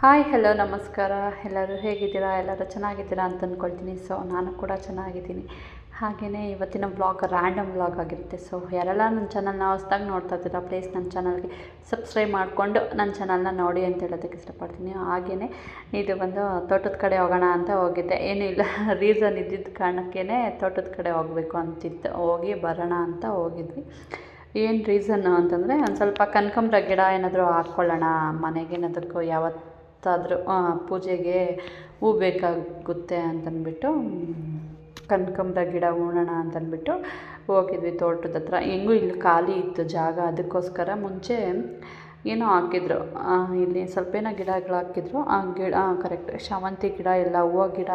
Hi hello ನಮಸ್ಕಾರ. ಎಲ್ಲರೂ ಹೇಗಿದ್ದೀರಾ? ಎಲ್ಲರೂ ಚೆನ್ನಾಗಿದ್ದೀರಾ ಅಂತ ಅಂದ್ಕೊಳ್ತೀನಿ ಸೊ ನಾನು ಕೂಡ ಚೆನ್ನಾಗಿದ್ದೀನಿ. ಹಾಗೆಯೇ ಇವತ್ತಿನ ಬ್ಲಾಗ್ ರ್ಯಾಂಡಮ್ ಬ್ಲಾಗ್ ಆಗಿರುತ್ತೆ. ಸೊ ಯಾರೆಲ್ಲ ನನ್ನ ಚಾನಲ್ನ ಹೊಸ್ದಾಗಿ ನೋಡ್ತಾ ಇದ್ದೀರಾ ಪ್ಲೀಸ್ ನನ್ನ ಚಾನಲ್ಗೆ ಸಬ್ಸ್ಕ್ರೈಬ್ ಮಾಡಿಕೊಂಡು ನನ್ನ ಚಾನಲ್ನ ನೋಡಿ ಅಂತ ಹೇಳೋದಕ್ಕೆ ಇಷ್ಟಪಡ್ತೀನಿ. ಹಾಗೆಯೇ ಇದು ಬಂದು ತೋಟದ ಕಡೆ ಹೋಗೋಣ ಅಂತ ಹೋಗಿದ್ದೆ. ಏನೂ ಇಲ್ಲ. ರೀಸನ್ ಇದ್ದಿದ್ದ ಕಾರಣಕ್ಕೇ ತೋಟದ ಕಡೆ ಹೋಗಬೇಕು ಅಂತಿತ್ತು ಹೋಗಿ ಬರೋಣ ಅಂತ ಹೋಗಿದ್ವಿ. ಏನು ರೀಸನ್ನು ಅಂತಂದರೆ, ಒಂದು ಸ್ವಲ್ಪ ಕನಕಂಬ್ರ ಗಿಡ ಏನಾದರೂ ಹಾಕ್ಕೊಳ್ಳೋಣ, ಮನೆಗೆ ಏನಾದಕ್ಕೂ ಯಾವತ್ತಾದರೂ ಪೂಜೆಗೆ ಹೂ ಬೇಕಾಗುತ್ತೆ ಅಂತಂದ್ಬಿಟ್ಟು ಕನಕಾಂಬ್ರ ಗಿಡ ಹೂಣೋಣ ಅಂತಂದ್ಬಿಟ್ಟು ಹೋಗಿದ್ವಿ ತೋಟದ ಹತ್ರ. ಹೆಂಗೂ ಇಲ್ಲಿ ಖಾಲಿ ಇತ್ತು ಜಾಗ, ಅದಕ್ಕೋಸ್ಕರ ಮುಂಚೆ ಏನೋ ಹಾಕಿದ್ರು. ಇಲ್ಲಿ ಸ್ವಲ್ಪ ಏನೋ ಗಿಡಗಳು ಹಾಕಿದ್ರು. ಆ ಗಿಡ ಕರೆಕ್ಟ್ ಶಾವಂತಿ ಗಿಡ, ಎಲ್ಲ ಹೂವು ಗಿಡ,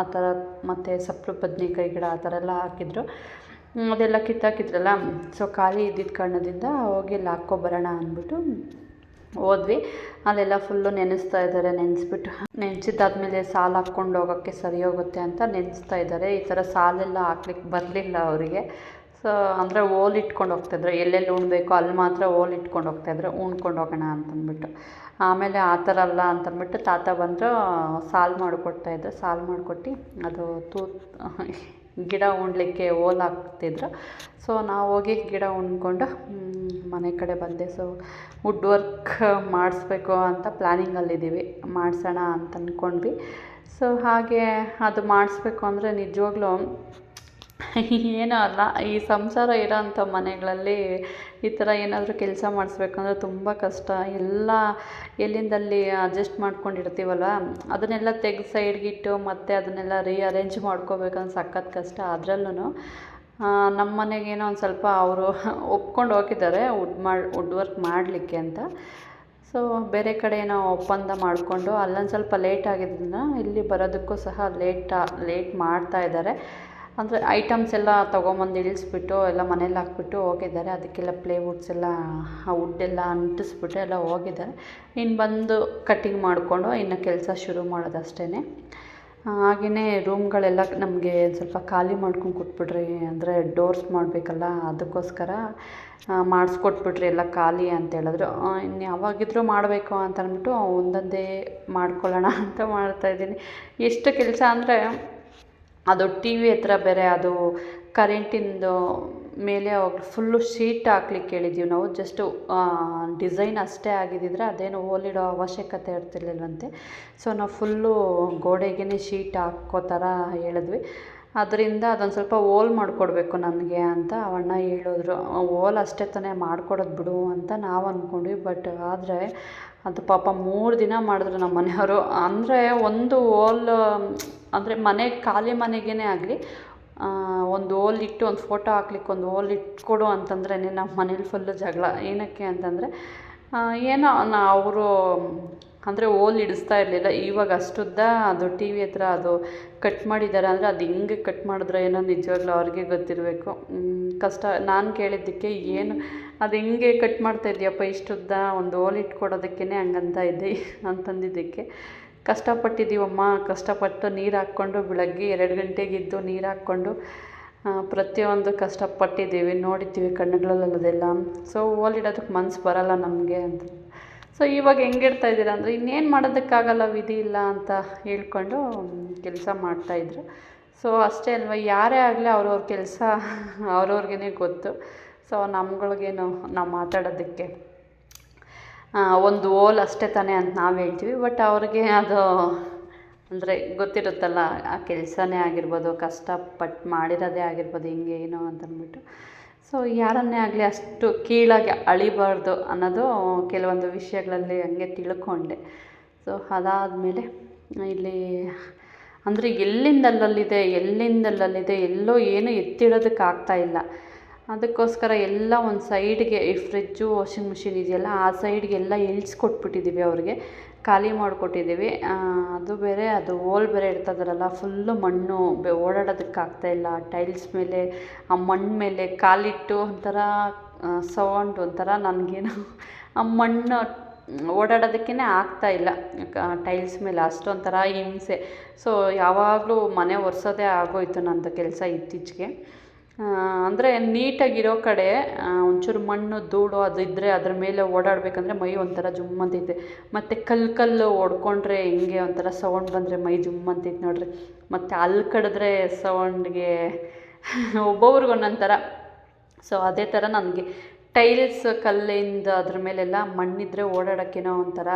ಆ ಥರ ಮತ್ತು ಸಪ್ರು ಬದ್ನೆಕಾಯಿ ಗಿಡ ಆ ಥರ ಎಲ್ಲ ಹಾಕಿದ್ರು. ಅದೆಲ್ಲ ಕಿತ್ತಾಕಿದ್ರಲ್ಲ. ಸೊ ಖಾಲಿ ಇದ್ದಿದ್ದ ಕಾರಣದಿಂದ ಹೋಗಿ ಇಲ್ಲಿ ಹಾಕ್ಕೊಬರೋಣ ಅಂದ್ಬಿಟ್ಟು ಹೋದ್ವಿ ಅಲ್ಲೆಲ್ಲ ಫುಲ್ಲು ನೆನೆಸ್ತಾ ಇದ್ದಾರೆ ನೆನೆಸ್ಬಿಟ್ಟು ನೆನೆಸಿದ್ದಾದ್ಮೇಲೆ ಸಾಲು ಹಾಕ್ಕೊಂಡು ಹೋಗೋಕ್ಕೆ ಸರಿ ಹೋಗುತ್ತೆ ಅಂತ ನೆನೆಸ್ತಾ ಇದ್ದಾರೆ ಈ ಥರ ಸಾಲೆಲ್ಲ ಹಾಕ್ಲಿಕ್ಕೆ ಬರಲಿಲ್ಲ ಅವರಿಗೆ. ಸೊ ಅಂದರೆ ಓಲ್ ಇಟ್ಕೊಂಡು ಹೋಗ್ತಾಯಿದ್ರು ಎಲ್ಲೆಲ್ಲಿ ಉಣ್ಬೇಕು ಅಲ್ಲಿ ಮಾತ್ರ ಓಲ್ ಇಟ್ಕೊಂಡು ಹೋಗ್ತಾಯಿದ್ರು ಉಣ್ಕೊಂಡು ಹೋಗೋಣ ಅಂತಂದ್ಬಿಟ್ಟು. ಆಮೇಲೆ ಆ ಥರ ಅಲ್ಲ ಅಂತಂದ್ಬಿಟ್ಟು ತಾತ ಬಂದರು ಸಾಲು ಮಾಡಿಕೊಡ್ತಾಯಿದ್ರು ಸಾಲು ಮಾಡಿಕೊಟ್ಟು ಅದು ತೂ ಗಿಡ ಉಣ್ಲಿಕ್ಕೆ ಓಲ್ ಹಾಕ್ತಿದ್ರು. ಸೊ ನಾವು ಹೋಗಿ ಗಿಡ ಉಣ್ಕೊಂಡು ಮನೆ ಕಡೆ ಬಂದೆ. ಸೊ ವುಡ್ ವರ್ಕ್ ಮಾಡಿಸ್ಬೇಕು ಅಂತ ಪ್ಲ್ಯಾನಿಂಗಲ್ಲಿದ್ದೀವಿ ಮಾಡಿಸೋಣ ಅಂತ ಅಂದ್ಕೊಂಡ್ವಿ ಸೊ ಹಾಗೆ ಅದು ಮಾಡಿಸ್ಬೇಕು ಅಂದರೆ ನಿಜವಾಗ್ಲೂ ಏನೂ ಅಲ್ಲ, ಈ ಸಂಸಾರ ಇರೋಂಥ ಮನೆಗಳಲ್ಲಿ ಈ ಥರ ಏನಾದರೂ ಕೆಲಸ ಮಾಡಿಸ್ಬೇಕಂದ್ರೆ ತುಂಬ ಕಷ್ಟ. ಎಲ್ಲ ಎಲ್ಲಿಂದಲ್ಲಿ ಅಡ್ಜಸ್ಟ್ ಮಾಡ್ಕೊಂಡಿರ್ತೀವಲ್ಲ, ಅದನ್ನೆಲ್ಲ ತೆಗ್ದು ಸೈಡ್ಗಿಟ್ಟು ಮತ್ತು ಅದನ್ನೆಲ್ಲ ರೀಅರೇಂಜ್ ಮಾಡ್ಕೋಬೇಕಂದ್ರೆ ಸಖತ್ ಕಷ್ಟ ಅದ್ರಲ್ಲೂ ನಮ್ಮ ಮನೆಗೇನೋ ಒಂದು ಸ್ವಲ್ಪ ಅವರು ಒಪ್ಕೊಂಡು ಹೋಗಿದ್ದಾರೆ ವುಡ್ ಮಾಡಿ ವುಡ್ ವರ್ಕ್ ಮಾಡಲಿಕ್ಕೆ ಅಂತ. ಸೊ ಬೇರೆ ಕಡೆ ಏನೋ ಒಪ್ಪಂದ ಮಾಡಿಕೊಂಡು ಅಲ್ಲೊಂದು ಸ್ವಲ್ಪ ಲೇಟ್ ಆಗಿದ್ದನ್ನು ಇಲ್ಲಿ ಬರೋದಕ್ಕೂ ಸಹ ಲೇಟಾ ಲೇಟ್ ಮಾಡ್ತಾ ಇದ್ದಾರೆ. ಅಂದರೆ ಐಟಮ್ಸ್ ಎಲ್ಲ ತೊಗೊಂಬಂದು ಇಳಿಸ್ಬಿಟ್ಟು ಎಲ್ಲ ಮನೇಲಿ ಹಾಕ್ಬಿಟ್ಟು ಹೋಗಿದ್ದಾರೆ. ಅದಕ್ಕೆಲ್ಲ ಪ್ಲೇವುಡ್ಸ್ ಎಲ್ಲ, ಆ ವುಡ್ಡೆಲ್ಲ ಅಂಟಿಸ್ಬಿಟ್ಟು ಎಲ್ಲ ಹೋಗಿದ್ದಾರೆ. ಇನ್ನು ಬಂದು ಕಟ್ಟಿಂಗ್ ಮಾಡಿಕೊಂಡು ಇನ್ನು ಕೆಲಸ ಶುರು ಮಾಡೋದು ಅಷ್ಟೇ ಹಾಗೆಯೇ ರೂಮ್ಗಳೆಲ್ಲ ನಮಗೆ ಸ್ವಲ್ಪ ಖಾಲಿ ಮಾಡ್ಕೊಂಡು ಕೊಟ್ಬಿಡ್ರಿ ಅಂದರೆ ಡೋರ್ಸ್ ಮಾಡಬೇಕಲ್ಲ, ಅದಕ್ಕೋಸ್ಕರ ಮಾಡಿಸ್ಕೊಟ್ಬಿಟ್ರಿ ಎಲ್ಲ ಖಾಲಿ ಅಂತ ಹೇಳಿದ್ರು. ಇನ್ನು ಯಾವಾಗಿದ್ರೂ ಮಾಡಬೇಕು ಅಂತ ಅಂದ್ಬಿಟ್ಟು ಒಂದೊಂದೇ ಮಾಡ್ಕೊಳ್ಳೋಣ ಅಂತ ಮಾಡ್ತಾಯಿದ್ದೀನಿ ಎಷ್ಟು ಕೆಲಸ ಅಂದರೆ ಅದು ಟಿ ವಿ ಹತ್ರ ಬೇರೆ ಅದು ಕರೆಂಟಿಂದು ಮೇಲೆ ಅವಾಗ ಫುಲ್ಲು ಶೀಟ್ ಹಾಕ್ಲಿಕ್ಕೆ ಹೇಳಿದ್ದೀವಿ ನಾವು. ಜಸ್ಟು ಡಿಸೈನ್ ಅಷ್ಟೇ ಆಗಿದ್ದಿದ್ರೆ ಅದೇನು ಹೋಲಿಡೋ ಅವಶ್ಯಕತೆ ಇರ್ತಿರ್ಲಿಲ್ವಂತೆ. ಸೊ ನಾವು ಫುಲ್ಲು ಗೋಡೆಗೇ ಶೀಟ್ ಹಾಕೋ ಥರ ಹೇಳಿದ್ವಿ. ಅದರಿಂದ ಅದೊಂದು ಸ್ವಲ್ಪ ಓಲ್ ಮಾಡಿಕೊಡ್ಬೇಕು ನನಗೆ ಅಂತ ಅವಣ್ಣ ಹೇಳಿದ್ರು. ಓಲ್ ಅಷ್ಟೇ ತಾನೇ ಮಾಡಿಕೊಡೋದು ಬಿಡು ಅಂತ ನಾವು ಅಂದ್ಕೊಂಡ್ವಿ ಬಟ್ ಆದರೆ ಅದು ಪಾಪ ಮೂರು ದಿನ ಮಾಡಿದ್ರು ನಮ್ಮ ಮನೆಯವರು ಅಂದರೆ ಒಂದು ಓಲ್ ಅಂದರೆ ಮನೆ, ಖಾಲಿ ಮನೆಗೇ ಆಗಲಿ ಒಂದು ಓಲ್ ಇಟ್ಟು ಒಂದು ಫೋಟೋ ಹಾಕ್ಲಿಕ್ಕೆ ಒಂದು ಓಲ್ ಇಟ್ಕೊಡು ಅಂತಂದ್ರೇ ನಮ್ಮ ಮನೇಲಿ ಫುಲ್ಲು ಜಗಳ. ಏನಕ್ಕೆ ಅಂತಂದರೆ ಏನೋ ನಾ ಅವರು, ಅಂದರೆ ಓಲ್ ಇಡಿಸ್ತಾ ಇರಲಿಲ್ಲ. ಇವಾಗ ಅಷ್ಟುದ್ದ ಅದು ಟಿ ವಿ ಹತ್ರ ಅದು ಕಟ್ ಮಾಡಿದ್ದಾರೆ ಅಂದರೆ ಅದು ಹೆಂಗೆ ಕಟ್ ಮಾಡಿದ್ರೆ ಏನೋ ನಿಜವಾಗ್ಲೂ ಅವ್ರಿಗೆ ಗೊತ್ತಿರಬೇಕು. ಕಷ್ಟ. ನಾನು ಕೇಳಿದ್ದಕ್ಕೆ ಏನು, ಅದು ಹೆಂಗೆ ಕಟ್ ಮಾಡ್ತಾ ಇದೆಯಪ್ಪ ಇಷ್ಟುದ್ದ, ಒಂದು ಓಲ್ ಇಟ್ಕೊಡೋದಕ್ಕೇ ಹಂಗಂತ ಇದ್ದೆ ಅಂತಂದಿದ್ದಕ್ಕೆ. ಕಷ್ಟಪಟ್ಟಿದ್ದೀವಮ್ಮ. ಕಷ್ಟಪಟ್ಟು ನೀರು ಹಾಕ್ಕೊಂಡು ಬೆಳಗ್ಗೆ ಎರಡು ಗಂಟೆಗೆ ಎದ್ದು ನೀರು ಹಾಕ್ಕೊಂಡು ಪ್ರತಿಯೊಂದು ಕಷ್ಟಪಟ್ಟಿದ್ದೀವಿ. ನೋಡಿದ್ದೀವಿ ಕಣ್ಣುಗಳಲ್ಲದೆಲ್ಲ. ಸೊ ಓಲಿಡೋದಕ್ಕೆ ಮನ್ಸು ಬರಲ್ಲ ನಮಗೆ ಅಂತ. ಸೊ ಇವಾಗ ಹೆಂಗಿಡ್ತಾ ಇದ್ದೀರಾ? ಅಂದರೆ ಇನ್ನೇನು ಮಾಡೋದಕ್ಕಾಗಲ್ಲ, ವಿಧಿ ಇಲ್ಲ ಅಂತ ಹೇಳ್ಕೊಂಡು ಕೆಲಸ ಮಾಡ್ತಾಯಿದ್ರು ಸೊ ಅಷ್ಟೇ ಅಲ್ವ? ಯಾರೇ ಆಗಲಿ ಅವ್ರವ್ರ ಕೆಲಸ ಅವ್ರವ್ರಿಗೇ ಗೊತ್ತು. ಸೊ ನಮ್ಗಳಿಗೇನು ನಾವು ಮಾತಾಡೋದಕ್ಕೆ. ಒಂದು ಓಲ್ ಅಷ್ಟೇ ತಾನೇ ಅಂತ ನಾವು ಹೇಳ್ತೀವಿ. ಬಟ್ ಅವ್ರಿಗೆ ಅದು ಅಂದರೆ ಗೊತ್ತಿರುತ್ತಲ್ಲ, ಆ ಕೆಲಸನೇ ಆಗಿರ್ಬೋದು ಕಷ್ಟಪಟ್ಟು ಮಾಡಿರೋದೇ ಆಗಿರ್ಬೋದು, ಹಿಂಗೆ ಏನೋ ಅಂತಂದ್ಬಿಟ್ಟು ಸೊ ಯಾರನ್ನೇ ಆಗಲಿ ಅಷ್ಟು ಕೀಳಾಗಿ ಅಳಿಬಾರ್ದು ಅನ್ನೋದು ಕೆಲವೊಂದು ವಿಷಯಗಳಲ್ಲಿ ಹಂಗೆ ತಿಳ್ಕೊಂಡೆ. ಸೊ ಅದಾದಮೇಲೆ ಇಲ್ಲಿ ಅಂದರೆ ಎಲ್ಲಿಂದಲ್ಲಲ್ಲಿದೆ ಎಲ್ಲಿಂದಲ್ಲಲ್ಲಿದೆ ಎಲ್ಲೋ ಏನೂ ಎತ್ತಿಡೋದಕ್ಕೆ ಆಗ್ತಾಯಿಲ್ಲ ಅದಕ್ಕೋಸ್ಕರ ಎಲ್ಲ ಒಂದು ಸೈಡ್ಗೆ ಈ ಫ್ರಿಜ್ಜು, ವಾಷಿಂಗ್ ಮಿಷಿನ್ ಇದೆಯಲ್ಲ, ಆ ಸೈಡ್ಗೆಲ್ಲ ಇಳಿಸ್ಕೊಟ್ಬಿಟ್ಟಿದ್ದೀವಿ ಅವ್ರಿಗೆ. ಖಾಲಿ ಮಾಡಿಕೊಟ್ಟಿದ್ದೀವಿ. ಅದು ಬೇರೆ, ಅದು ಓಲ್ ಬೇರೆ ಇಡ್ತಾಯಿದ್ದಾರಲ್ಲ ಫುಲ್ಲು ಮಣ್ಣು, ಬೆ, ಓಡಾಡೋದಕ್ಕೆ ಆಗ್ತಾಯಿಲ್ಲ ಟೈಲ್ಸ್ ಮೇಲೆ, ಆ ಮಣ್ಣು ಮೇಲೆ ಕಾಲಿಟ್ಟು ಒಂಥರ ಸೌಂಡ್ ಒಂಥರ ನನಗೇನು, ಆ ಮಣ್ಣು ಓಡಾಡೋದಕ್ಕೇ ಇಲ್ಲ. ಟೈಲ್ಸ್ ಮೇಲೆ ಅಷ್ಟೊಂಥರ ಹಿಂಸೆ. ಸೊ, ಯಾವಾಗಲೂ ಮನೆ ಒರೆಸೋದೇ ಆಗೋಯಿತು ನನ್ನದು ಕೆಲಸ ಇತ್ತೀಚೆಗೆ. ಅಂದರೆ ನೀಟಾಗಿರೋ ಕಡೆ ಒಂಚೂರು ಮಣ್ಣು ಧೂಳು ಅದು ಇದ್ದರೆ ಅದ್ರ ಮೇಲೆ ಓಡಾಡಬೇಕಂದ್ರೆ ಮೈ ಒಂಥರ ಜುಮ್ ಅಂತೈತೆ ಮತ್ತು ಕಲ್ಲು ಕಲ್ಲು ಹೊಡ್ಕೊಂಡ್ರೆ ಹಿಂಗೆ ಒಂಥರ ಸೌಂಡ್ ಬಂದರೆ ಮೈ ಜುಮ್ ಅಂತೈತೆ ನೋಡ್ರಿ. ಮತ್ತು ಅಲ್ಲಿ ಕಡಿದ್ರೆ ಸೌಂಡ್ಗೆ ಒಬ್ಬೊಬ್ರಿಗೆ ಒಂದೊಂದು ಥರ ಸೊ ಅದೇ ಥರ ನನಗೆ. ಟೈಲ್ಸ್ ಕಲ್ಲಿಂದ ಅದ್ರ ಮೇಲೆಲ್ಲ ಮಣ್ಣಿದ್ರೆ ಓಡಾಡೋಕ್ಕೇನೋ ಒಂಥರ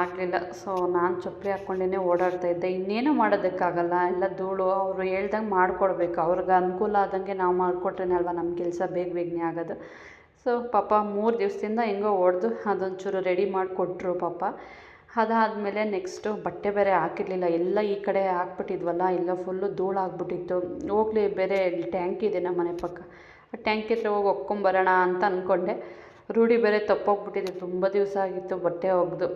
ಆಗಲಿಲ್ಲ. ಸೊ ನಾನು ಚಪ್ಪಲಿ ಹಾಕ್ಕೊಂಡೇ ಓಡಾಡ್ತಾ ಇದ್ದೆ. ಇನ್ನೇನು ಮಾಡೋದಕ್ಕಾಗಲ್ಲ. ಎಲ್ಲ ಧೂಳು ಅವರು ಹೇಳ್ದಂಗೆ ಮಾಡಿಕೊಡ್ಬೇಕು. ಅವ್ರಿಗೆ ಅನುಕೂಲ ಆದಂಗೆ ನಾವು ಮಾಡಿಕೊಟ್ರೇನೆ ಅಲ್ವಾ ನಮ್ಮ ಕೆಲಸ ಬೇಗ ಬೇಗನೆ ಆಗೋದು. ಸೊ ಪಾಪ ಮೂರು ದಿವಸದಿಂದ ಹೆಂಗೋ ಹೊಡೆದು ಅದೊಂಚೂರು ರೆಡಿ ಮಾಡಿಕೊಟ್ರು ಪಾಪ. ಅದಾದಮೇಲೆ ನೆಕ್ಸ್ಟು ಬಟ್ಟೆ ಬೇರೆ ಹಾಕಿರಲಿಲ್ಲ. ಎಲ್ಲ ಈ ಕಡೆ ಹಾಕ್ಬಿಟ್ಟಿದ್ವಲ್ಲ, ಎಲ್ಲ ಫುಲ್ಲು ಧೂಳು ಆಗ್ಬಿಟ್ಟಿತ್ತು. ಹೋಗ್ಲಿ, ಬೇರೆ ಟ್ಯಾಂಕ್ ಇದೆ ನಮ್ಮ ಮನೆ ಪಕ್ಕ. ಆ ಟ್ಯಾಂಕ್ ಹೋಗಿ ಒಕ್ಕೊಂಬರೋಣ ಅಂತ ಅಂದ್ಕೊಂಡೆ ರೂಢಿ ಬೇರೆ ತಪ್ಪೋಗ್ಬಿಟ್ಟಿದೆ. ತುಂಬ ದಿವಸ ಆಗಿತ್ತು, ಬಟ್ಟೆ ಒಗೆದು.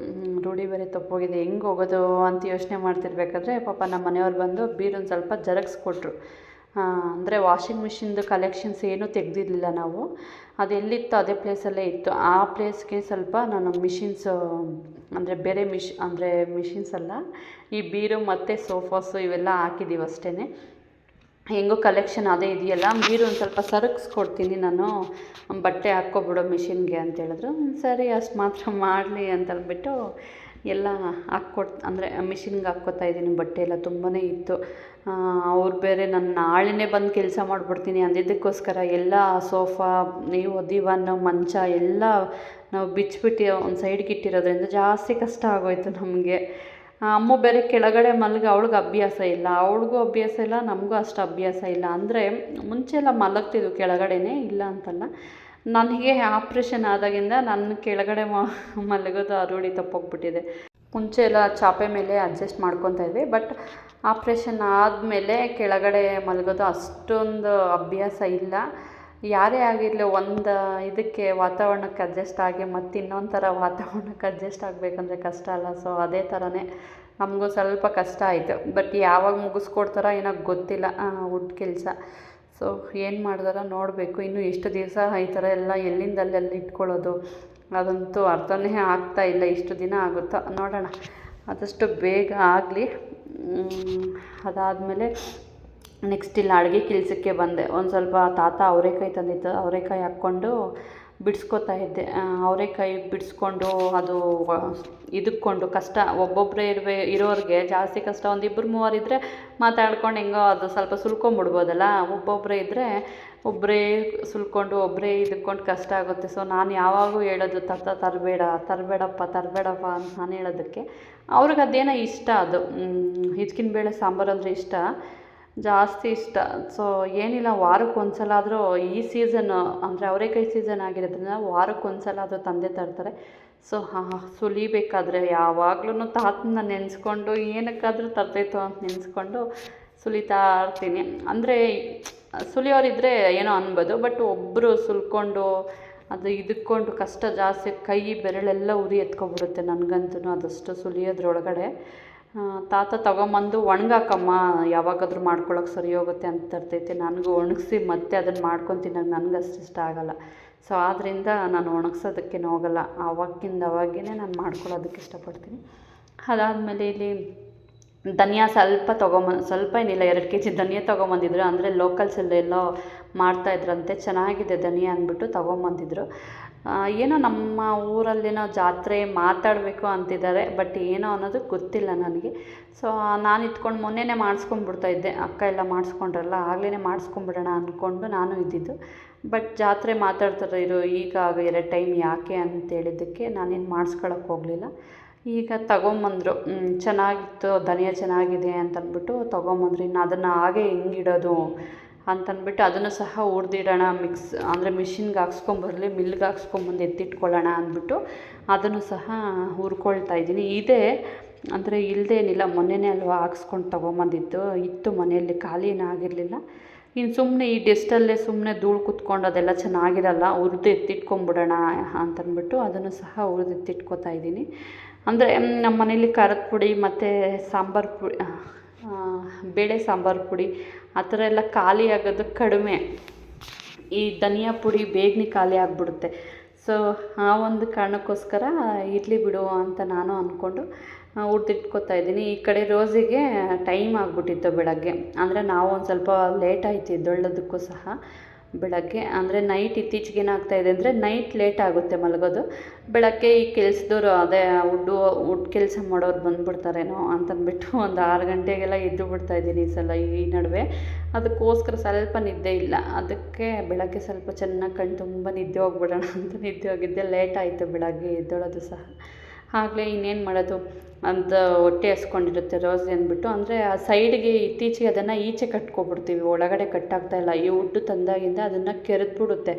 ರೂಢಿ ಬೇರೆ ತಪ್ಪೋಗಿದೆ. ಹೆಂಗೆ ಹೋಗೋದು ಅಂತ ಯೋಚನೆ ಮಾಡ್ತಿರ್ಬೇಕಾದ್ರೆ ಪಾಪ ನಮ್ಮ ಮನೆಯವ್ರು ಬಂದು ಬೀರೊಂದು ಸ್ವಲ್ಪ ಜರಗಿಸ್ಕೊಟ್ರು. ಅಂದರೆ ವಾಷಿಂಗ್ ಮಿಷಿನ್ದು ಕಲೆಕ್ಷನ್ಸ್ ಏನೂ ತೆಗೆದಿರಲಿಲ್ಲ ನಾವು. ಅದು ಎಲ್ಲಿತ್ತು ಅದೇ ಪ್ಲೇಸಲ್ಲೇ ಇತ್ತು. ಆ ಪ್ಲೇಸ್ಗೆ ಸ್ವಲ್ಪ ನಾನು ಮಿಷಿನ್ಸ್, ಅಂದರೆ ಬೇರೆ ಮಿಷ್, ಅಂದರೆ ಮಿಷಿನ್ಸ್ ಅಲ್ಲ, ಈ ಬೀರು ಮತ್ತು ಸೋಫಾಸು ಇವೆಲ್ಲ ಹಾಕಿದ್ದೀವಿ ಅಷ್ಟೇ ಹೆಂಗೋ ಕಲೆಕ್ಷನ್ ಅದೇ ಇದೆಯಲ್ಲ ಬೀರು ಒಂದು ಸ್ವಲ್ಪ ಸರಗಿಸ್ಕೊಡ್ತೀನಿ ನಾನು. ಬಟ್ಟೆ ಹಾಕ್ಕೊಬಿಡೋ ಮಿಷಿನ್ಗೆ ಅಂತ ಹೇಳಿದ್ರು. ಹ್ಮ್, ಸರಿ ಅಷ್ಟು ಮಾತ್ರ ಮಾಡಲಿ ಅಂತಂದ್ಬಿಟ್ಟು ಎಲ್ಲ ಹಾಕ್ಕೊಡ್ ಅಂದರೆ ಮಿಷಿನ್ಗೆ ಹಾಕ್ಕೊತಾ ಇದ್ದೀನಿ. ಬಟ್ಟೆ ಎಲ್ಲ ತುಂಬಾ ಇತ್ತು. ಅವ್ರು ಬೇರೆ ನಾನು ನಾಳೆನೇ ಬಂದು ಕೆಲಸ ಮಾಡಿಬಿಡ್ತೀನಿ. ಅಂದಿದ್ದಕ್ಕೋಸ್ಕರ ಎಲ್ಲ ಸೋಫಾ ನೀವು ದಿವಾನು ಮಂಚ ಎಲ್ಲ ನಾವು ಬಿಚ್ಚಿಬಿಟ್ಟು ಒಂದು ಸೈಡ್ಗೆ ಇಟ್ಟಿರೋದ್ರಿಂದ ಜಾಸ್ತಿ ಕಷ್ಟ ಆಗೋಯ್ತು ನಮಗೆ. ಅಮ್ಮ ಬೇರೆ ಕೆಳಗಡೆ ಮಲಗಿ ಅವ್ಳಿಗೆ ಅಭ್ಯಾಸ ಇಲ್ಲ. ಅವ್ಳಿಗೂ ಅಭ್ಯಾಸ ಇಲ್ಲ, ನಮಗೂ ಅಷ್ಟು ಅಭ್ಯಾಸ ಇಲ್ಲ. ಅಂದರೆ ಮುಂಚೆ ಎಲ್ಲ ಮಲಗ್ತಿದ್ವು ಕೆಳಗಡೆನೇ, ಇಲ್ಲ ಅಂತಲ್ಲ. ನನಗೆ ಆಪ್ರೇಷನ್ ಆದಾಗಿಂದ ನನ್ನ ಕೆಳಗಡೆ ಮಲಗೋದು ಅರುಳಿ ತಪ್ಪೋಗ್ಬಿಟ್ಟಿದೆ. ಮುಂಚೆ ಎಲ್ಲ ಚಾಪೆ ಮೇಲೆ ಅಡ್ಜಸ್ಟ್ ಮಾಡ್ಕೊತಾ ಇದ್ವಿ, ಬಟ್ ಆಪ್ರೇಷನ್ ಆದಮೇಲೆ ಕೆಳಗಡೆ ಮಲಗೋದು ಅಷ್ಟೊಂದು ಅಭ್ಯಾಸ ಇಲ್ಲ. ಯಾರೇ ಆಗಿರಲಿ ಒಂದು ಇದಕ್ಕೆ ವಾತಾವರಣಕ್ಕೆ ಅಡ್ಜಸ್ಟ್ ಆಗಿ ಮತ್ತು ಇನ್ನೊಂದು ಥರ ವಾತಾವರಣಕ್ಕೆ ಅಡ್ಜಸ್ಟ್ ಆಗಬೇಕಂದ್ರೆ ಕಷ್ಟ ಅಲ್ಲ. ಸೊ ಅದೇ ಥರನೇ ನಮಗೂ ಸ್ವಲ್ಪ ಕಷ್ಟ ಆಯಿತು. ಬಟ್ ಯಾವಾಗ ಮುಗಿಸ್ಕೊಡ್ತಾರೋ ಏನೋ ಗೊತ್ತಿಲ್ಲ ವುಡ್ ಕೆಲಸ. ಸೊ ಏನು ಮಾಡಿದಾರ ನೋಡಬೇಕು. ಇನ್ನು ಎಷ್ಟು ದಿವಸ ಈ ಥರ ಎಲ್ಲ ಎಲ್ಲಿಂದ ಅಲ್ಲೆಲ್ಲಿ ಇಟ್ಕೊಳ್ಳೋದು ಅದಂತೂ ಅರ್ಥನೇ ಆಗ್ತಾ ಇಲ್ಲ. ಇಷ್ಟು ದಿನ ಆಗುತ್ತೋ ನೋಡೋಣ. ಆದಷ್ಟು ಬೇಗ ಆಗಲಿ. ಅದಾದಮೇಲೆ ನೆಕ್ಸ್ಟ್ ಇಲ್ಲಿ ಅಡುಗೆ ಕೆಲಸಕ್ಕೆ ಬಂದೆ. ಒಂದು ಸ್ವಲ್ಪ ತಾತ ಅವರೇಕಾಯಿ ತಂದಿತ್ತು ಅವರೇಕಾಯಿ ಹಾಕ್ಕೊಂಡು ಬಿಡಿಸ್ಕೊತಾ ಇದ್ದೆ. ಅವರೇಕಾಯಿ ಬಿಡಿಸ್ಕೊಂಡು ಅದು ಇದಕ್ಕೊಂಡು ಕಷ್ಟ ಒಬ್ಬೊಬ್ಬರೇ ಇರ್ಬೇ ಇರೋರಿಗೆ ಜಾಸ್ತಿ ಕಷ್ಟ. ಒಂದು ಇಬ್ಬರು ಮೂವರು ಇದ್ದರೆ ಮಾತಾಡ್ಕೊಂಡು ಹೆಂಗೋ ಅದು ಸ್ವಲ್ಪ ಸುಲ್ಕೊಂಬಿಡ್ಬೋದಲ್ಲ. ಒಬ್ಬೊಬ್ಬರೇ ಇದ್ದರೆ ಒಬ್ಬರೇ ಸುಲ್ಕೊಂಡು ಒಬ್ಬರೇ ಇದಕ್ಕೊಂಡು ಕಷ್ಟ ಆಗುತ್ತೆ. ಸೊ ನಾನು ಯಾವಾಗೂ ಹೇಳೋದು ತಾತ ತರಬೇಡ, ತರಬೇಡಪ್ಪ ತರಬೇಡಪ್ಪ ಅಂತ ನಾನು ಹೇಳೋದಕ್ಕೆ. ಅವ್ರಿಗೆ ಅದೇನೋ ಇಷ್ಟ ಅದು. ಹಿಚ್ಕಿನ ಬೇಳೆ ಸಾಂಬಾರು ಅಂದರೆ ಇಷ್ಟ. ಜಾಸ್ತಿ ಇಷ್ಟ. ಸೊ ಏನಿಲ್ಲ, ವಾರಕ್ಕೆ ಒಂದು ಸಲ ಆದರೂ ಈ ಸೀಸನ್ ಅಂದರೆ ಅವರೆಕಾಯಿ ಸೀಸನ್ ಆಗಿರೋದ್ರಿಂದ ವಾರಕ್ಕೆ ಒಂದು ಸಲ ಆದರೂ ತಂದೆ ತರ್ತಾರೆ ಸೊ ಸುಲಿಬೇಕಾದ್ರೆ ಯಾವಾಗ್ಲೂ ತಾತನ ನೆನೆಸ್ಕೊಂಡು ಏನಕ್ಕಾದರೂ ತರ್ತೈತೋ ಅಂತ ನೆನೆಸ್ಕೊಂಡು ಸುಲಿತಾ ಇರ್ತೀನಿ. ಅಂದರೆ ಸುಲಿಯೋರಿದ್ದರೆ ಏನೋ ಅನ್ಬೋದು ಬಟ್ ಒಬ್ಬರು ಸುಲ್ಕೊಂಡು, ಅದು ಇದಕ್ಕೊಂಡು ಕಷ್ಟ ಜಾಸ್ತಿ, ಕೈ ಬೆರಳೆಲ್ಲ ಉರಿ ಎತ್ಕೊಬಿಡುತ್ತೆ ನನಗಂತೂ ಅದಷ್ಟು ಸುಲಿಯೋದ್ರೊಳಗಡೆ. ತಾತ ತಗೊಂಬಂದು ಒಣಗಾಕಮ್ಮ, ಯಾವಾಗಾದ್ರೂ ಮಾಡ್ಕೊಳ್ಳೋಕೆ ಸರಿ ಹೋಗುತ್ತೆ ಅಂತ ತರ್ತೈತೆ. ನನಗೂ ಒಣಗಿಸಿ ಮತ್ತೆ ಅದನ್ನು ಮಾಡ್ಕೊಂಡು ತಿನ್ನೋಕೆ ನನಗೆ ಅಷ್ಟು ಇಷ್ಟ ಆಗೋಲ್ಲ. ಸೊ ಆದ್ದರಿಂದ ನಾನು ಒಣಗ್ಸೋದಕ್ಕೇನು ಹೋಗಲ್ಲ. ಆವಾಗಿಂದ ಅವಾಗೇ ನಾನು ಮಾಡ್ಕೊಳ್ಳೋದಕ್ಕೆ ಇಷ್ಟಪಡ್ತೀನಿ. ಅದಾದಮೇಲೆ ಇಲ್ಲಿ ಧನಿಯಾ ಸ್ವಲ್ಪ ತೊಗೊಂಬ, ಸ್ವಲ್ಪ ಏನಿಲ್ಲ, ಎರಡು ಕೆ ಜಿ ಧನಿಯಾ ತೊಗೊಂಬಂದಿದ್ರು. ಅಂದರೆ ಲೋಕಲ್ಸಲ್ಲೆಲ್ಲೋ ಮಾಡ್ತಾಯಿದ್ರಂತೆ ಚೆನ್ನಾಗಿದೆ ಧನಿಯಾ ಅಂದ್ಬಿಟ್ಟು ತೊಗೊಂಬಂದಿದ್ರು. ಏನೋ ನಮ್ಮ ಊರಲ್ಲೇನೋ ಜಾತ್ರೆ ಮಾತಾಡಬೇಕು ಅಂತಿದ್ದಾರೆ, ಬಟ್ ಏನೋ ಅನ್ನೋದು ಗೊತ್ತಿಲ್ಲ ನನಗೆ. ಸೊ ನಾನು ಇಟ್ಕೊಂಡು ಮೊನ್ನೆನೇ ಮಾಡಿಸ್ಕೊಂಡ್ಬಿಡ್ತಾ ಇದ್ದೆ. ಅಕ್ಕ ಎಲ್ಲ ಮಾಡಿಸ್ಕೊಂಡ್ರಲ್ಲ ಆಗಲೇ ಮಾಡಿಸ್ಕೊಂಬಿಡೋಣ ಅಂದ್ಕೊಂಡು ನಾನು ಇದ್ದಿದ್ದು. ಬಟ್ ಜಾತ್ರೆ ಮಾತಾಡ್ತಾರೆ ಈಗ ಎರಡು ಟೈಮ್ ಯಾಕೆ ಅಂತ ಹೇಳಿದ್ದಕ್ಕೆ ನಾನೇನು ಮಾಡಿಸ್ಕೊಳಕ್ಕೆ ಹೋಗಲಿಲ್ಲ. ಈಗ ತಗೊಂಬಂದರು ಚೆನ್ನಾಗಿತ್ತು, ಧನಿಯಾ ಚೆನ್ನಾಗಿದೆ ಅಂತಂದ್ಬಿಟ್ಟು ತೊಗೊಂಬಂದ್ರು. ಇನ್ನು ಅದನ್ನು ಹಾಗೆ ಹೆಂಗಿಡೋದು? ಅಂತಂದ್ಬಿಟ್ಟು ಅದನ್ನು ಸಹ ಹುರ್ದಿಡೋಣ, ಮಿಕ್ಸ್ ಅಂದರೆ ಮಿಷಿನ್ಗೆ ಹಾಕ್ಸ್ಕೊಂಬರ್ಲಿ ಮಿಲ್ಗೆ ಹಾಕ್ಸ್ಕೊಂಬಂದು ಎತ್ತಿಟ್ಕೊಳ್ಳೋಣ ಅಂದ್ಬಿಟ್ಟು ಅದನ್ನು ಸಹ ಹುರ್ಕೊಳ್ತಾ ಇದ್ದೀನಿ. ಇದೇ ಅಂದರೆ ಇಲ್ಲದೇನಿಲ್ಲ ಮೊನ್ನೆನೇ ಅಲ್ವಾ ಹಾಕ್ಸ್ಕೊಂಡು ತೊಗೊಂಬಂದಿದ್ದು. ಇತ್ತು ಮನೆಯಲ್ಲಿ ಖಾಲಿ ಆಗಿರಲಿಲ್ಲ. ಇನ್ನು ಸುಮ್ಮನೆ ಈ ಡೆಸ್ಟಲ್ಲೇ ಸುಮ್ಮನೆ ಧೂಳು ಕುತ್ಕೊಂಡು ಅದೆಲ್ಲ ಚೆನ್ನಾಗಿರಲ್ಲ, ಹುರಿದು ಎತ್ತಿಟ್ಕೊಂಬಿಡೋಣ ಅಂತಂದ್ಬಿಟ್ಟು ಅದನ್ನು ಸಹ ಹುರಿದು ಎತ್ತಿಟ್ಕೊತಾ ಇದ್ದೀನಿ. ಅಂದರೆ ನಮ್ಮ ಮನೇಲಿ ಖಾರದ ಪುಡಿ ಮತ್ತು ಸಾಂಬಾರು ಪುಡಿ ಬೇಳೆ ಸಾಂಬಾರು ಪುಡಿ, ಆ ಥರ ಎಲ್ಲ ಖಾಲಿ ಆಗೋದು ಕಡಿಮೆ. ಈ ಧನಿಯಾ ಪುಡಿ ಬೇಗನೆ ಖಾಲಿ ಆಗಿಬಿಡುತ್ತೆ. ಸೊ ಆ ಒಂದು ಕಾರಣಕ್ಕೋಸ್ಕರ ಇಡ್ಲಿ ಬಿಡು ಅಂತ ನಾನು ಅಂದ್ಕೊಂಡು ಹುರ್ದಿಟ್ಕೊತಾ ಇದ್ದೀನಿ. ಈ ಕಡೆ ರೋಸಿಗೆ ಟೈಮ್ ಆಗಿಬಿಟ್ಟಿತ್ತು ಬೆಳಗ್ಗೆ. ಅಂದರೆ ನಾವು ಒಂದು ಸ್ವಲ್ಪ ಲೇಟ್ ಆಯ್ತು ಎದ್ದೊಳ್ಳೋದಕ್ಕೂ ಸಹ. ಬೆಳಗ್ಗೆ, ಅಂದರೆ ನೈಟ್ ಇತ್ತೀಚೆಗೆ ಏನಾಗ್ತಾ ಇದೆ ಅಂದರೆ ನೈಟ್ ಲೇಟ್ ಆಗುತ್ತೆ ಮಲಗೋದು. ಬೆಳಗ್ಗೆ ಈ ಕೆಲಸದವ್ರು ಅದೇ ಉಡ್ಡು ಉಡ್ ಕೆಲಸ ಮಾಡೋರು ಬಂದುಬಿಡ್ತಾರೇನೋ ಅಂತಂದ್ಬಿಟ್ಟು ಒಂದು ಆರು ಗಂಟೆಗೆಲ್ಲ ಎದ್ದು ಬಿಡ್ತಾಯಿದ್ದೀನಿ ಈ ಸಲ ಈ ನಡುವೆ. ಅದಕ್ಕೋಸ್ಕರ ಸ್ವಲ್ಪ ನಿದ್ದೆ ಇಲ್ಲ. ಅದಕ್ಕೆ ಬೆಳಗ್ಗೆ ಸ್ವಲ್ಪ ಚೆನ್ನಾಗಿ ಕಣ್ಣು ತುಂಬ ನಿದ್ದೆ ಹೋಗ್ಬಿಡೋಣ ಅಂತ ನಿದ್ದೆ ಹೋಗಿದ್ದೆ. ಲೇಟ್ ಆಯಿತು ಬೆಳಗ್ಗೆ ಎದ್ದೊಳೋದು ಸಹ. ಆಗಲೇ ಇನ್ನೇನು ಮಾಡೋದು ಅಂತ ಹೊಟ್ಟೆ ಹಸ್ಕೊಂಡಿರುತ್ತೆ ರೋಸ್ ಅಂದ್ಬಿಟ್ಟು. ಅಂದರೆ ಆ ಸೈಡ್ಗೆ ಇತ್ತೀಚೆಗೆ ಅದನ್ನು ಈಚೆ ಕಟ್ಕೊಬಿಡ್ತೀವಿ, ಒಳಗಡೆ ಕಟ್ಟಾಗ್ತಾಯಿಲ್ಲ ಈ ಉಡ್ಡು ತಂದಾಗಿಂದ ಅದನ್ನು ಕೆರೆದ್ಬಿಡುತ್ತೆ.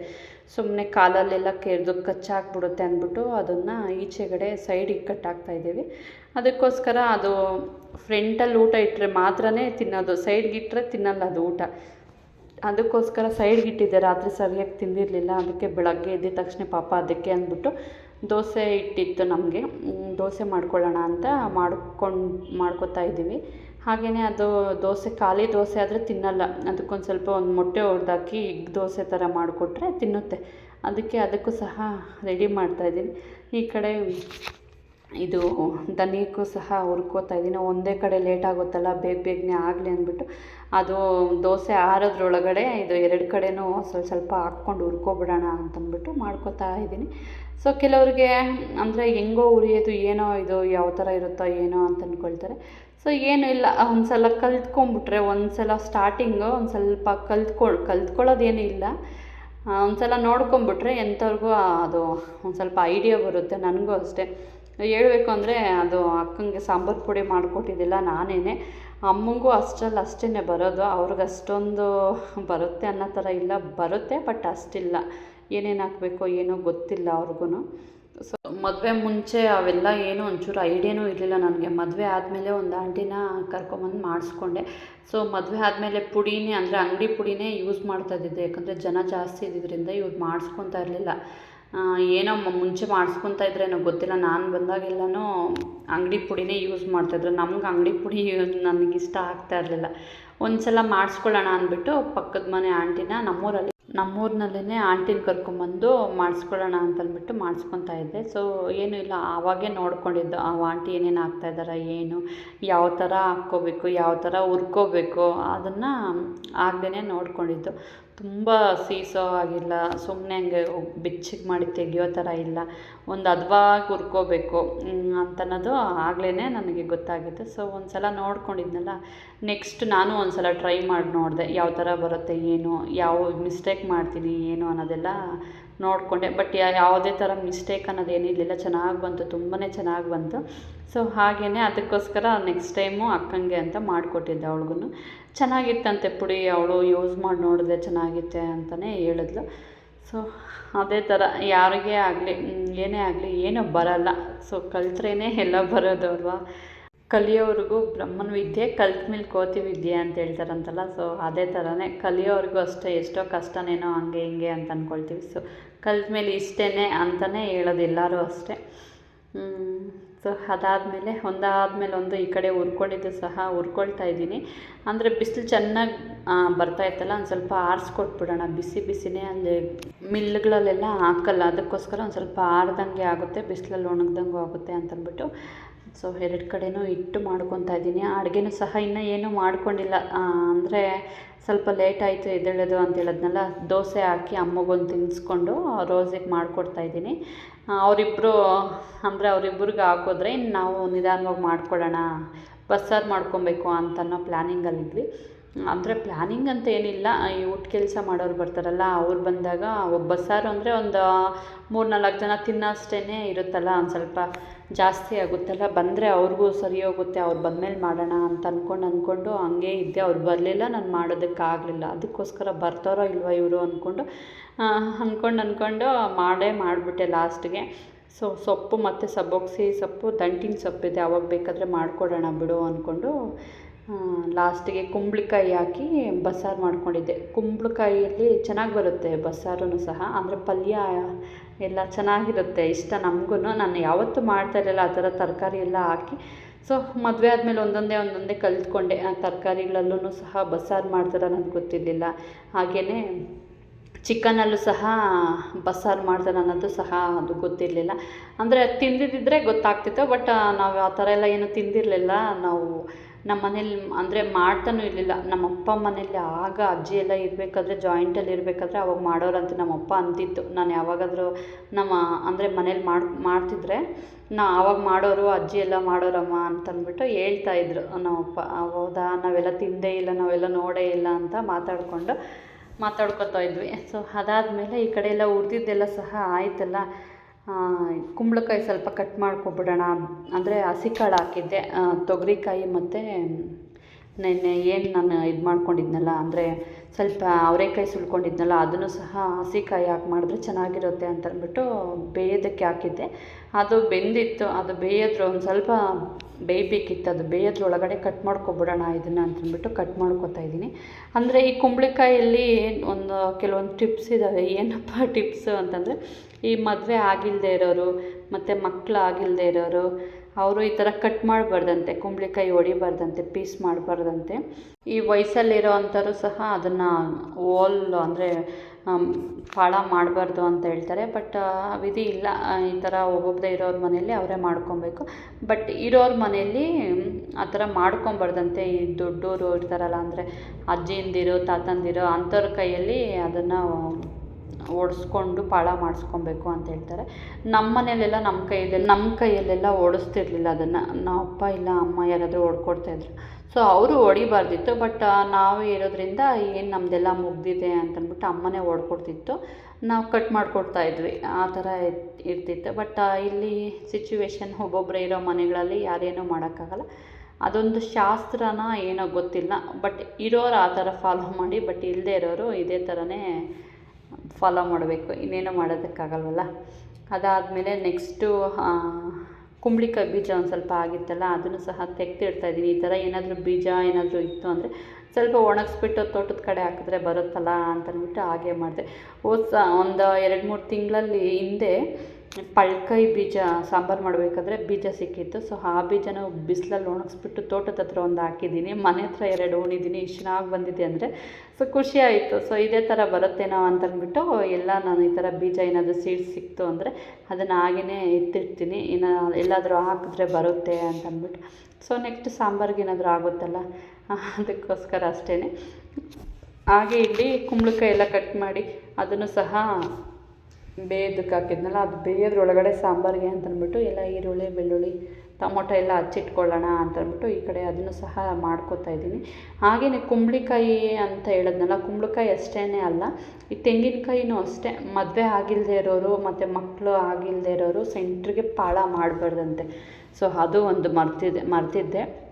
ಸುಮ್ಮನೆ ಕಾಲಲ್ಲೆಲ್ಲ ಕೆರೆದು ಕಚ್ಚಾಕ್ಬಿಡುತ್ತೆ ಅಂದ್ಬಿಟ್ಟು ಅದನ್ನು ಈಚೆಗಡೆ ಸೈಡಿಗೆ ಕಟ್ಟಾಕ್ತಾ ಇದ್ದೀವಿ. ಅದಕ್ಕೋಸ್ಕರ ಅದು ಫ್ರಂಟಲ್ಲಿ ಊಟ ಇಟ್ಟರೆ ಮಾತ್ರನೇ ತಿನ್ನೋದು, ಸೈಡ್ಗೆ ಇಟ್ಟರೆ ತಿನ್ನಲ್ಲ ಅದು ಊಟ. ಅದಕ್ಕೋಸ್ಕರ ಸೈಡ್ಗೆ ಇಟ್ಟಿದ್ದೆ, ರಾತ್ರಿ ಸರಿಯಾಗಿ ತಿಂದಿರಲಿಲ್ಲ. ಅದಕ್ಕೆ ಬೆಳಗ್ಗೆ ಎದ್ದ ತಕ್ಷಣ ಪಾಪ ಅದಕ್ಕೆ ಅಂದ್ಬಿಟ್ಟು ದೋಸೆ ಇಟ್ಟಿತ್ತು ನಮಗೆ. ದೋಸೆ ಮಾಡ್ಕೊಳ್ಳೋಣ ಅಂತ ಮಾಡ್ಕೊಂಡು, ಮಾಡ್ಕೊತಾ ಇದ್ದೀವಿ. ಹಾಗೆಯೇ ಅದು ದೋಸೆ, ಖಾಲಿ ದೋಸೆ ಆದರೆ ತಿನ್ನಲ್ಲ. ಅದಕ್ಕೊಂದು ಸ್ವಲ್ಪ ಒಂದು ಮೊಟ್ಟೆ ಹೊಡ್ದಾಕಿ ದೋಸೆ ಥರ ಮಾಡಿಕೊಟ್ರೆ ತಿನ್ನುತ್ತೆ. ಅದಕ್ಕೆ ಅದಕ್ಕೂ ಸಹ ರೆಡಿ ಮಾಡ್ತಾಯಿದ್ದೀನಿ ಈ ಕಡೆ ಇದು ದನಿಕ್ಕೂ ಸಹ ಹುರ್ಕೋತಾ ಇದ್ದೀನಿ. ಒಂದೇ ಕಡೆ ಲೇಟ್ ಆಗುತ್ತಲ್ಲ, ಬೇಗ ಬೇಗನೆ ಆಗಲಿ ಅಂದ್ಬಿಟ್ಟು. ಅದು ದೋಸೆ ಆರೋದ್ರೊಳಗಡೆ ಇದು ಎರಡು ಕಡೆನೂ ಸ್ವಲ್ಪ ಸ್ವಲ್ಪ ಹಾಕ್ಕೊಂಡು ಹುರ್ಕೊಬಿಡೋಣ ಅಂತಂದ್ಬಿಟ್ಟು ಮಾಡ್ಕೊತಾ ಇದ್ದೀನಿ. ಸೊ ಕೆಲವರಿಗೆ ಅಂದರೆ ಹೆಂಗೋ ಉರಿಯೋದು ಏನೋ ಇದು ಯಾವ ಥರ ಇರುತ್ತೋ ಏನೋ ಅಂತ ಅಂದ್ಕೊಳ್ತಾರೆ ಸೊ ಏನು ಇಲ್ಲ ಒಂದು ಸಲ ಕಲ್ತ್ಕೊಂಬಿಟ್ರೆ ಒಂದು ಸಲ ಸ್ಟಾರ್ಟಿಂಗು ಒಂದು ಸ್ವಲ್ಪ ಕಲ್ತ್ಕೊಳ್ ಕಲ್ತ್ಕೊಳ್ಳೋದೇನೂ ಇಲ್ಲ. ಒಂದು ಸಲ ನೋಡ್ಕೊಂಬಿಟ್ರೆ ಎಂಥವ್ರಿಗೂ ಅದು ಒಂದು ಸ್ವಲ್ಪ ಐಡಿಯಾ ಬರುತ್ತೆ, ನನಗೂ ಅಷ್ಟೇ. ಹೇಳ್ಬೇಕು ಅಂದರೆ ಅದು ಅಕ್ಕಂಗೆ ಸಾಂಬಾರು ಪುಡಿ ಮಾಡಿಕೊಟ್ಟಿದ್ದಿಲ್ಲ ನಾನೇ ಅಮ್ಮಂಗೂ ಅಷ್ಟರಲ್ಲಿ ಅಷ್ಟೇ ಬರೋದು. ಅವ್ರಿಗೆ ಅಷ್ಟೊಂದು ಬರುತ್ತೆ ಅನ್ನೋ ಥರ ಇಲ್ಲ. ಬರುತ್ತೆ, ಬಟ್ ಅಷ್ಟಿಲ್ಲ. ಏನೇನು ಹಾಕ್ಬೇಕು ಏನೋ ಗೊತ್ತಿಲ್ಲ ಅವ್ರಿಗೂ ಸೊ ಮದುವೆ ಮುಂಚೆ ಅವೆಲ್ಲ ಏನೂ ಒಂಚೂರು ಐಡಿಯಾನೂ ಇರಲಿಲ್ಲ ನನಗೆ. ಮದುವೆ ಆದಮೇಲೆ ಒಂದು ಆಂಟಿನ ಕರ್ಕೊಂಬಂದು ಮಾಡಿಸ್ಕೊಂಡೆ. ಸೊ ಮದುವೆ ಆದಮೇಲೆ ಪುಡಿನೇ ಅಂದರೆ ಅಂಗಡಿ ಪುಡಿನೇ ಯೂಸ್ ಮಾಡ್ತಾ ಇದ್ದಿದ್ದೆ. ಯಾಕಂದರೆ ಜನ ಜಾಸ್ತಿ ಇದ್ದಿದ್ದರಿಂದ ಇವ್ರು ಮಾಡಿಸ್ಕೊತಾ ಇರಲಿಲ್ಲ. ಏನೋ ಮುಂಚೆ ಮಾಡಿಸ್ಕೊತಾ ಇದ್ರೇನೋ ಗೊತ್ತಿಲ್ಲ. ನಾನು ಬಂದಾಗೆಲ್ಲನೂ ಅಂಗಡಿ ಪುಡಿನೇ ಯೂಸ್ ಮಾಡ್ತಾಯಿದ್ರು ನಮ್ಗೆ ಅಂಗಡಿ ಪುಡಿ ನನಗಿಷ್ಟ ಆಗ್ತಾ ಇರಲಿಲ್ಲ. ಒಂದು ಸಲ ಮಾಡಿಸ್ಕೊಳ್ಳೋಣ ಅಂದ್ಬಿಟ್ಟು ಪಕ್ಕದ ಮನೆ ಆಂಟಿನ ನಮ್ಮೂರಲ್ಲಿ ನಮ್ಮೂರಿನಲ್ಲೇ ಆಂಟಿನ ಕರ್ಕೊಂಬಂದು ಮಾಡಿಸ್ಕೊಳ್ಳೋಣ ಅಂತಂದ್ಬಿಟ್ಟು ಮಾಡಿಸ್ಕೊತಾ ಇದ್ದೆ. ಸೊ ಏನು ಇಲ್ಲ. ಆವಾಗೇ ನೋಡ್ಕೊಂಡಿದ್ದು, ಆ ಆಂಟಿ ಏನೇನು ಹಾಕ್ತಾಯಿದ್ದಾರೆ ಏನು, ಯಾವ ಥರ ಹಾಕ್ಕೋಬೇಕು, ಯಾವ ಥರ ಹುರ್ಕೋಬೇಕು, ಅದನ್ನು ಆಗದೇ ನೋಡ್ಕೊಂಡಿದ್ದು. ತುಂಬ ಸೀಸೋ ಆಗಿಲ್ಲ. ಸುಮ್ಮನೆ ಹಂಗೆ ಬೆಚ್ಚಗೆ ಮಾಡಿ ತೆಗಿಯೋ ಥರ ಇಲ್ಲ. ಒಂದು ಹದವಾಗಿ ಹುರ್ಕೋಬೇಕು ಅಂತನ್ನೋದು ಆಗ್ಲೇ ನನಗೆ ಗೊತ್ತಾಗಿತ್ತು ಸೊ ಒಂದು ಸಲ ನೋಡ್ಕೊಂಡಿದ್ನಲ್ಲ ನೆಕ್ಸ್ಟ್ ನಾನು ಒಂದು ಸಲ ಟ್ರೈ ಮಾಡಿ ನೋಡಿದೆ, ಯಾವ ಥರ ಬರುತ್ತೆ, ಏನು, ಯಾವ ಮಿಸ್ಟೇಕ್ ಮಾಡ್ತೀನಿ, ಏನು ಅನ್ನೋದೆಲ್ಲ ನೋಡಿಕೊಂಡೆ. ಬಟ್ ಯಾವುದೇ ಥರ ಮಿಸ್ಟೇಕ್ ಅನ್ನೋದು ಏನಿರಲಿಲ್ಲ ಚೆನ್ನಾಗಿ ಬಂತು ತುಂಬಾ ಚೆನ್ನಾಗಿ ಬಂತು. ಸೊ ಹಾಗೆಯೇ ಅದಕ್ಕೋಸ್ಕರ ನೆಕ್ಸ್ಟ್ ಟೈಮು ಅಕ್ಕಂಗೆ ಅಂತ ಮಾಡಿಕೊಟ್ಟಿದ್ದೆ ಅವಳಿಗೂ ಚೆನ್ನಾಗಿತ್ತಂತೆ ಪುಡಿ, ಅವಳು ಯೂಸ್ ಮಾಡಿ ನೋಡಿದೆ, ಚೆನ್ನಾಗಿತ್ತೆ ಅಂತಲೇ ಹೇಳಿದ್ಲು. ಸೊ ಅದೇ ಥರ ಯಾರಿಗೇ ಆಗಲಿ ಏನೇ ಆಗಲಿ, ಏನೂ ಬರೋಲ್ಲ. ಸೊ ಕಲ್ತ್ರೇ ಎಲ್ಲ ಬರೋದು ಅಲ್ವಾ? ಕಲಿಯೋರಿಗೂ ಬ್ರಹ್ಮನ ವಿದ್ಯೆ, ಕಲ್ತ ಮೇಲೆ ಕೋತಿ ವಿದ್ಯೆ ಅಂತ ಹೇಳ್ತಾರಂತಲ್ಲ ಸೊ ಅದೇ ಥರನೇ ಕಲಿಯೋರಿಗೂ ಅಷ್ಟೇ ಎಷ್ಟೋ ಕಷ್ಟನೇನೋ ಹಂಗೆ ಹಿಂಗೆ ಅಂತ ಅಂದ್ಕೊಳ್ತೀವಿ ಸೊ ಕಲ್ತ ಮೇಲೆ ಇಷ್ಟೇ ಅಂತಲೇ ಹೇಳೋದು ಎಲ್ಲರೂ ಅಷ್ಟೇ. ಸೊ ಅದಾದಮೇಲೆ ಒಂದಾದ್ಮೇಲೆ ಒಂದು ಈ ಕಡೆ ಹುರ್ಕೊಂಡಿದ್ದು ಸಹ ಹುರ್ಕೊಳ್ತಾ ಇದ್ದೀನಿ. ಅಂದರೆ ಬಿಸಿಲು ಚೆನ್ನಾಗಿ ಬರ್ತಾ ಇತ್ತಲ್ಲ, ಒಂದು ಸ್ವಲ್ಪ ಆರಿಸ್ಕೊಟ್ಬಿಡೋಣ. ಬಿಸಿ ಬಿಸಿನೇ ಅಲ್ಲಿ ಮಿಲ್ಗಳಲ್ಲೆಲ್ಲ ಹಾಕಲ್ಲ. ಅದಕ್ಕೋಸ್ಕರ ಒಂದು ಸ್ವಲ್ಪ ಆರ್ದಂಗೆ ಆಗುತ್ತೆ, ಬಿಸಿಲಲ್ಲಿ ಒಣಗ್ದಂಗೂ ಆಗುತ್ತೆ ಅಂತಂದ್ಬಿಟ್ಟು ಸೊ ಎರಡು ಕಡೆಯೂ ಇಟ್ಟು ಮಾಡ್ಕೊತಾ ಇದ್ದೀನಿ. ಅಡುಗೆನೂ ಸಹ ಇನ್ನೂ ಏನೂ ಮಾಡ್ಕೊಂಡಿಲ್ಲ. ಅಂದರೆ ಸ್ವಲ್ಪ ಲೇಟ್ ಆಯಿತು ಎದ್ದೇಳೋದು ಅಂತ ಹೇಳಿದ್ನಲ್ಲ, ದೋಸೆ ಹಾಕಿ ಅಮ್ಮಗೊಂದು ತಿನ್ನಿಸ್ಕೊಂಡು ರೋಸಿಗೆ ಮಾಡಿಕೊಡ್ತಾ ಇದ್ದೀನಿ. ಅವರಿಬ್ಬರು ಅಂದರೆ ಅವರಿಬ್ಬರಿಗೆ ಹಾಕೋದ್ರೆ ಇನ್ನು ನಾವು ನಿಧಾನವಾಗಿ ಮಾಡ್ಕೊಳ್ಳೋಣ ಬಸ್ಸಾರು ಮಾಡ್ಕೊಬೇಕು ಅಂತನೋ ಪ್ಲ್ಯಾನಿಂಗಲ್ಲಿದ್ವಿ ಅಂದರೆ ಪ್ಲ್ಯಾನಿಂಗ್ ಅಂತ ಏನಿಲ್ಲ, ಈ ಊಟ ಕೆಲಸ ಮಾಡೋರು ಬರ್ತಾರಲ್ಲ, ಅವ್ರು ಬಂದಾಗ ಒಬ್ಬ ಬಸ್ಸಾರು ಅಂದರೆ ಒಂದು ಮೂರು ನಾಲ್ಕು ಜನ ತಿನ್ನೋಷ್ಟೇ ಇರುತ್ತಲ್ಲ, ಒಂದು ಸ್ವಲ್ಪ ಜಾಸ್ತಿ ಆಗುತ್ತಲ್ಲ? ಬಂದರೆ ಅವ್ರಿಗೂ ಸರಿ ಹೋಗುತ್ತೆ, ಅವ್ರು ಬಂದಮೇಲೆ ಮಾಡೋಣ ಅಂತ ಅಂದ್ಕೊಂಡು ಅಂದ್ಕೊಂಡು ಹಂಗೆ ಇದ್ದೆ. ಅವ್ರು ಬರಲಿಲ್ಲ, ನಾನು ಮಾಡೋದಕ್ಕಾಗಲಿಲ್ಲ. ಅದಕ್ಕೋಸ್ಕರ ಬರ್ತಾರೋ ಇಲ್ವೋ ಇವರು ಅಂದ್ಕೊಂಡು ಅಂದ್ಕೊಂಡು ಅಂದ್ಕೊಂಡು ಮಾಡೇ ಮಾಡಿಬಿಟ್ಟೆ ಲಾಸ್ಟ್ಗೆ. ಸೊ, ಸೊಪ್ಪು ಮತ್ತು ಸಬ್ಬೊಗ್ಸಿ ಸೊಪ್ಪು, ದಂಟಿನ ಸೊಪ್ಪಿದೆ, ಅವಾಗ ಬೇಕಾದರೆ ಮಾಡಿಕೊಡೋಣ ಬಿಡು ಅಂದ್ಕೊಂಡು ಲಾಸ್ಟಿಗೆ ಕುಂಬಳಕಾಯಿ ಹಾಕಿ ಬಸ್ಸಾರು ಮಾಡ್ಕೊಂಡಿದ್ದೆ. ಕುಂಬಳಕಾಯಿಯಲ್ಲಿ ಚೆನ್ನಾಗಿ ಬರುತ್ತೆ ಬಸ್ಸಾರು ಸಹ, ಅಂದರೆ ಪಲ್ಯ ಎಲ್ಲ ಚೆನ್ನಾಗಿರುತ್ತೆ, ಇಷ್ಟ ನಮಗೂ ನಾನು ಯಾವತ್ತೂ ಮಾಡ್ತಾ ಇರಲಿಲ್ಲ, ಆ ಥರ ತರಕಾರಿ ಎಲ್ಲ ಹಾಕಿ. ಸೊ ಮದುವೆ ಆದಮೇಲೆ ಒಂದೊಂದೇ ಒಂದೊಂದೇ ಕಲಿತ್ಕೊಂಡೆ. ಆ ತರಕಾರಿಗಳಲ್ಲೂ ಸಹ ಬಸ್ಸಾರು ಮಾಡ್ತಾರೆ ನನಗೆ ಗೊತ್ತಿರಲಿಲ್ಲ. ಹಾಗೆಯೇ ಚಿಕನಲ್ಲೂ ಸಹ ಬಸ್ಸಾರು ಮಾಡ್ತಾರೆ ಅನ್ನೋದು ಸಹ ಅದು ಗೊತ್ತಿರಲಿಲ್ಲ. ಅಂದರೆ ತಿಂದಿದ್ದಿದ್ರೆ ಗೊತ್ತಾಗ್ತಿತ್ತು, ಬಟ್ ನಾವು ಆ ಥರ ಎಲ್ಲ ಏನು ತಿಂದಿರಲಿಲ್ಲ. ನಾವು ನಮ್ಮ ಮನೇಲಿ ಅಂದರೆ ಮಾಡ್ತಾನೂ ಇರಲಿಲ್ಲ. ನಮ್ಮ ಅಪ್ಪ ಮನೇಲಿ ಆಗ ಅಜ್ಜಿ ಎಲ್ಲ ಇರಬೇಕಾದ್ರೆ ಜಾಯಿಂಟಲ್ಲಿ ಇರಬೇಕಾದ್ರೆ ಅವಾಗ ಮಾಡೋರಂತೆ ನಮ್ಮ ಅಪ್ಪ ಅಂತಿತ್ತು. ನಾನು ಯಾವಾಗಾದರೂ ನಮ್ಮ ಅಂದರೆ ಮನೇಲಿ ಮಾಡಿ, ಮಾಡ್ತಿದ್ರೆ ನಾ ಆವಾಗ ಮಾಡೋರು, ಅಜ್ಜಿ ಎಲ್ಲ ಮಾಡೋರಮ್ಮ ಅಂತಂದ್ಬಿಟ್ಟು ಹೇಳ್ತಾ ಇದ್ರು. ನಮ್ಮ ಅಪ್ಪ, ಹೌದಾ, ನಾವೆಲ್ಲ ತಿಂದೇ ಇಲ್ಲ, ನಾವೆಲ್ಲ ನೋಡೇ ಇಲ್ಲ ಅಂತ ಮಾತಾಡಿಕೊಂಡು ಮಾತಾಡ್ಕೊತಾ ಇದ್ವಿ. ಸೊ ಅದಾದಮೇಲೆ ಈ ಕಡೆ ಎಲ್ಲ ಉರಿದಿದ್ದೆಲ್ಲ ಸಹ ಆಯ್ತಲ್ಲ. ಕುಂಬಳಕಾಯಿ ಸ್ವಲ್ಪ ಕಟ್ ಮಾಡ್ಕೊಬಿಡೋಣ. ಅಂದರೆ ಹಸಿ ಕಾಳು ಹಾಕಿದ್ದೆ. ತೊಗರಿಕಾಯಿ ಮತ್ತು ನೆನ್ನೆ ಏನು ನಾನು ಇದು ಮಾಡ್ಕೊಂಡಿದ್ನಲ್ಲ, ಅಂದರೆ ಸ್ವಲ್ಪ ಅವರೆಕಾಯಿ ಸುಲ್ಕೊಂಡಿದ್ನಲ್ಲ, ಅದನ್ನು ಸಹ ಹಸಿ ಕಾಯಿ ಹಾಕಿ ಮಾಡಿದ್ರೆ ಚೆನ್ನಾಗಿರುತ್ತೆ ಅಂತ ಅಂದ್ಬಿಟ್ಟು ಬೇಯೋದಕ್ಕೆ ಹಾಕಿದ್ದೆ. ಅದು ಬೆಂದಿತ್ತು. ಅದು ಬೇಯೋದ್ರ ಒಂದು ಸ್ವಲ್ಪ ಬೇಯಬೇಕಿತ್ತು ಅದು ಬೇಯೋದ್ರ ಒಳಗಡೆ ಕಟ್ ಮಾಡ್ಕೊಬಿಡೋಣ ಇದನ್ನು ಅಂತಂದ್ಬಿಟ್ಟು ಕಟ್ ಮಾಡ್ಕೊತಾ ಇದ್ದೀನಿ. ಅಂದರೆ ಈ ಕುಂಬಳಕಾಯಲ್ಲಿ ಒಂದು ಕೆಲವೊಂದು ಟಿಪ್ಸ್ ಇದ್ದಾವೆ ಏನಪ್ಪ ಟಿಪ್ಸು ಅಂತಂದರೆ ಈ ಮದುವೆ ಆಗಿಲ್ಲದೆ ಇರೋರು, ಮತ್ತು ಮಕ್ಕಳು ಆಗಿಲ್ಲದೆ ಇರೋರು, ಅವರು ಈ ಥರ ಕಟ್ ಮಾಡಬಾರ್ದಂತೆ, ಕುಂಬಳಕಾಯಿ ಹೊಡಿಬಾರ್ದಂತೆ ಪೀಸ್ ಮಾಡಬಾರ್ದಂತೆ. ಈ ವಯಸ್ಸಲ್ಲಿರೋ ಅಂಥವ್ರು ಸಹ ಅದನ್ನು ಓಲ್ ಅಂದರೆ ಫಾಳ ಮಾಡಬಾರ್ದು ಅಂತ ಹೇಳ್ತಾರೆ. ಬಟ್ ವಿಧಿ ಇಲ್ಲ. ಈ ಥರ ಒಬ್ಬೊಬ್ಬರೇ ಇರೋರ ಮನೆಯಲ್ಲಿ ಅವರೇ ಮಾಡ್ಕೊಬೇಕು. ಬಟ್, ಇರೋರ ಮನೆಯಲ್ಲಿ ಆ ಥರ ಮಾಡ್ಕೊಬಾರ್ದಂತೆ ಈ ದೊಡ್ಡೋರು ಇರ್ತಾರಲ್ಲ, ಅಂದರೆ ಅಜ್ಜಿಯಂದಿರು ತಾತಂದಿರು, ಅಂಥವ್ರ ಕೈಯಲ್ಲಿ ಅದನ್ನು ಓಡಿಸ್ಕೊಂಡು ಪಾಳ ಮಾಡಿಸ್ಕೊಬೇಕು ಅಂತ ಹೇಳ್ತಾರೆ. ನಮ್ಮ ಮನೆಯಲ್ಲೆಲ್ಲ ನಮ್ಮ ಕೈಯಲ್ಲಿ ನಮ್ಮ ಕೈಯಲ್ಲೆಲ್ಲ ಓಡಿಸ್ತಿರ್ಲಿಲ್ಲ ಅದನ್ನು. ನಮ್ಮ ಅಪ್ಪ ಇಲ್ಲ, ಅಮ್ಮ ಯಾರಾದರೂ ಹೊಡ್ಕೊಡ್ತಾಯಿದ್ರು ಸೊ ಅವರು ಹೊಡಿಬಾರ್ದಿತ್ತು ಬಟ್ ನಾವು ಇರೋದ್ರಿಂದ ಏನು ನಮ್ಮದೆಲ್ಲ ಮುಗಿದಿದೆ ಅಂತಂದ್ಬಿಟ್ಟು ಅಮ್ಮನೇ ಹೊಡ್ಕೊಡ್ತಿತ್ತು. ನಾವು ಕಟ್ ಮಾಡಿಕೊಡ್ತಾ ಇದ್ವಿ, ಆ ಥರ ಇರ್ತಿತ್ತು. ಬಟ್ ಇಲ್ಲಿ ಸಿಚುವೇಶನ್ ಒಬ್ಬೊಬ್ಬರೇ ಇರೋ ಮನೆಗಳಲ್ಲಿ ಯಾರೇನೂ ಮಾಡೋಕ್ಕಾಗಲ್ಲ. ಅದೊಂದು ಶಾಸ್ತ್ರನ ಏನೋ ಗೊತ್ತಿಲ್ಲ ಬಟ್ ಇರೋರು ಆ ಥರ ಫಾಲೋ ಮಾಡಿ ಬಟ್ ಇಲ್ಲದೇ ಇರೋರು ಇದೇ ಥರನೇ ಫಾಲೋ ಮಾಡಬೇಕು. ಇನ್ನೇನು ಮಾಡೋದಕ್ಕಾಗಲ್ವಲ್ಲ. ಅದಾದಮೇಲೆ ನೆಕ್ಸ್ಟು ಕುಂಬಳಿಕಾಯಿ ಬೀಜ ಒಂದು ಸ್ವಲ್ಪ ಆಗಿತ್ತಲ್ಲ, ಅದನ್ನು ಸಹ ತೆಗ್ದಿಡ್ತಾಯಿದ್ದೀನಿ ಈ ಥರ ಏನಾದರೂ ಬೀಜ ಏನಾದರೂ ಇತ್ತು ಅಂದರೆ ಸ್ವಲ್ಪ ಒಣಗಿಸ್ಬಿಟ್ಟು ತೋಟದ ಕಡೆ ಹಾಕಿದ್ರೆ ಬರುತ್ತಲ್ಲ ಅಂತಂದ್ಬಿಟ್ಟು ಹಾಗೆ ಮಾಡಿದೆ. ಹೋದ ಒಂದು ಎರಡು ಮೂರು ತಿಂಗಳಲ್ಲಿ ಹಿಂದೆ ಪಳ್ಕಾಯಿ ಬೀಜ, ಸಾಂಬಾರು ಮಾಡಬೇಕಾದ್ರೆ ಬೀಜ ಸಿಕ್ಕಿತ್ತು. ಸೊ ಆ ಬೀಜನ ಬಿಸಿಲಲ್ಲಿ ಒಣಗಿಸ್ಬಿಟ್ಟು ತೋಟದ ಹತ್ರ ಒಂದು ಹಾಕಿದ್ದೀನಿ. ಮನೆ ಹತ್ರ ಎರಡು ಉಣಿದ್ದೀನಿ ಇಷ್ಟು ಚೆನ್ನಾಗಿ ಬಂದಿದೆ ಅಂದರೆ ಸೊ ಖುಷಿ ಆಯಿತು. ಸೊ ಇದೇ ಥರ ಬರುತ್ತೇನೋ ಅಂತಂದ್ಬಿಟ್ಟು, ಎಲ್ಲ ನಾನು ಈ ಥರ ಬೀಜ ಏನಾದರೂ ಸೀಡ್ಸ್ ಸಿಕ್ತು ಅಂದರೆ, ಅದನ್ನು ಹಾಗೆಯೇ ಎತ್ತಿಡ್ತೀನಿ ಇನ್ನು ಎಲ್ಲಾದರೂ ಹಾಕಿದ್ರೆ ಬರುತ್ತೆ ಅಂತಂದ್ಬಿಟ್ಟು. ಸೊ ನೆಕ್ಸ್ಟ್ ಸಾಂಬಾರ್ಗೆ ಏನಾದರೂ ಆಗುತ್ತಲ್ಲ, ಅದಕ್ಕೋಸ್ಕರ ಅಷ್ಟೇ ಹಾಗೆ ಇಲ್ಲಿ ಕುಂಬಳಕಾಯಿ ಎಲ್ಲ ಕಟ್ ಮಾಡಿ, ಅದನ್ನು ಸಹ ಬೇಯೋದಕ್ಕೆ ಹಾಕಿದ್ನಲ್ಲ, ಅದು ಬೇಯೋದ್ರೊಳಗಡೆ ಸಾಂಬಾರಿಗೆ ಅಂತಂದ್ಬಿಟ್ಟು ಎಲ್ಲ ಈರುಳ್ಳಿ, ಬೆಳ್ಳುಳ್ಳಿ, ಟೊಮೊಟೊ ಎಲ್ಲ ಹಚ್ಚಿಟ್ಕೊಳ್ಳೋಣ ಅಂತಂದ್ಬಿಟ್ಟು ಈ ಕಡೆ ಅದನ್ನು ಸಹ ಮಾಡ್ಕೋತಾ ಇದ್ದೀನಿ. ಹಾಗೆಯೇ ಕುಂಬಳಕಾಯಿ ಅಂತ ಹೇಳಿದ್ನಲ್ಲ, ಕುಂಬಳಕಾಯಿ ಅಷ್ಟೇ ಅಲ್ಲ, ಈ ತೆಂಗಿನಕಾಯಿನೂ ಅಷ್ಟೇ. ಮದುವೆ ಆಗಿಲ್ಲದೆ ಇರೋರು ಮತ್ತು ಮಕ್ಕಳು ಆಗಿಲ್ಲದೆ ಇರೋರು ಸೆಂಟ್ರಿಗೆ ಪಾಳ ಮಾಡಬಾರ್ದಂತೆ. ಸೊ, ಅದು ಒಂದು ಮರ್ತಿದ್ದೆ ಮರ್ತಿದ್ದೆ.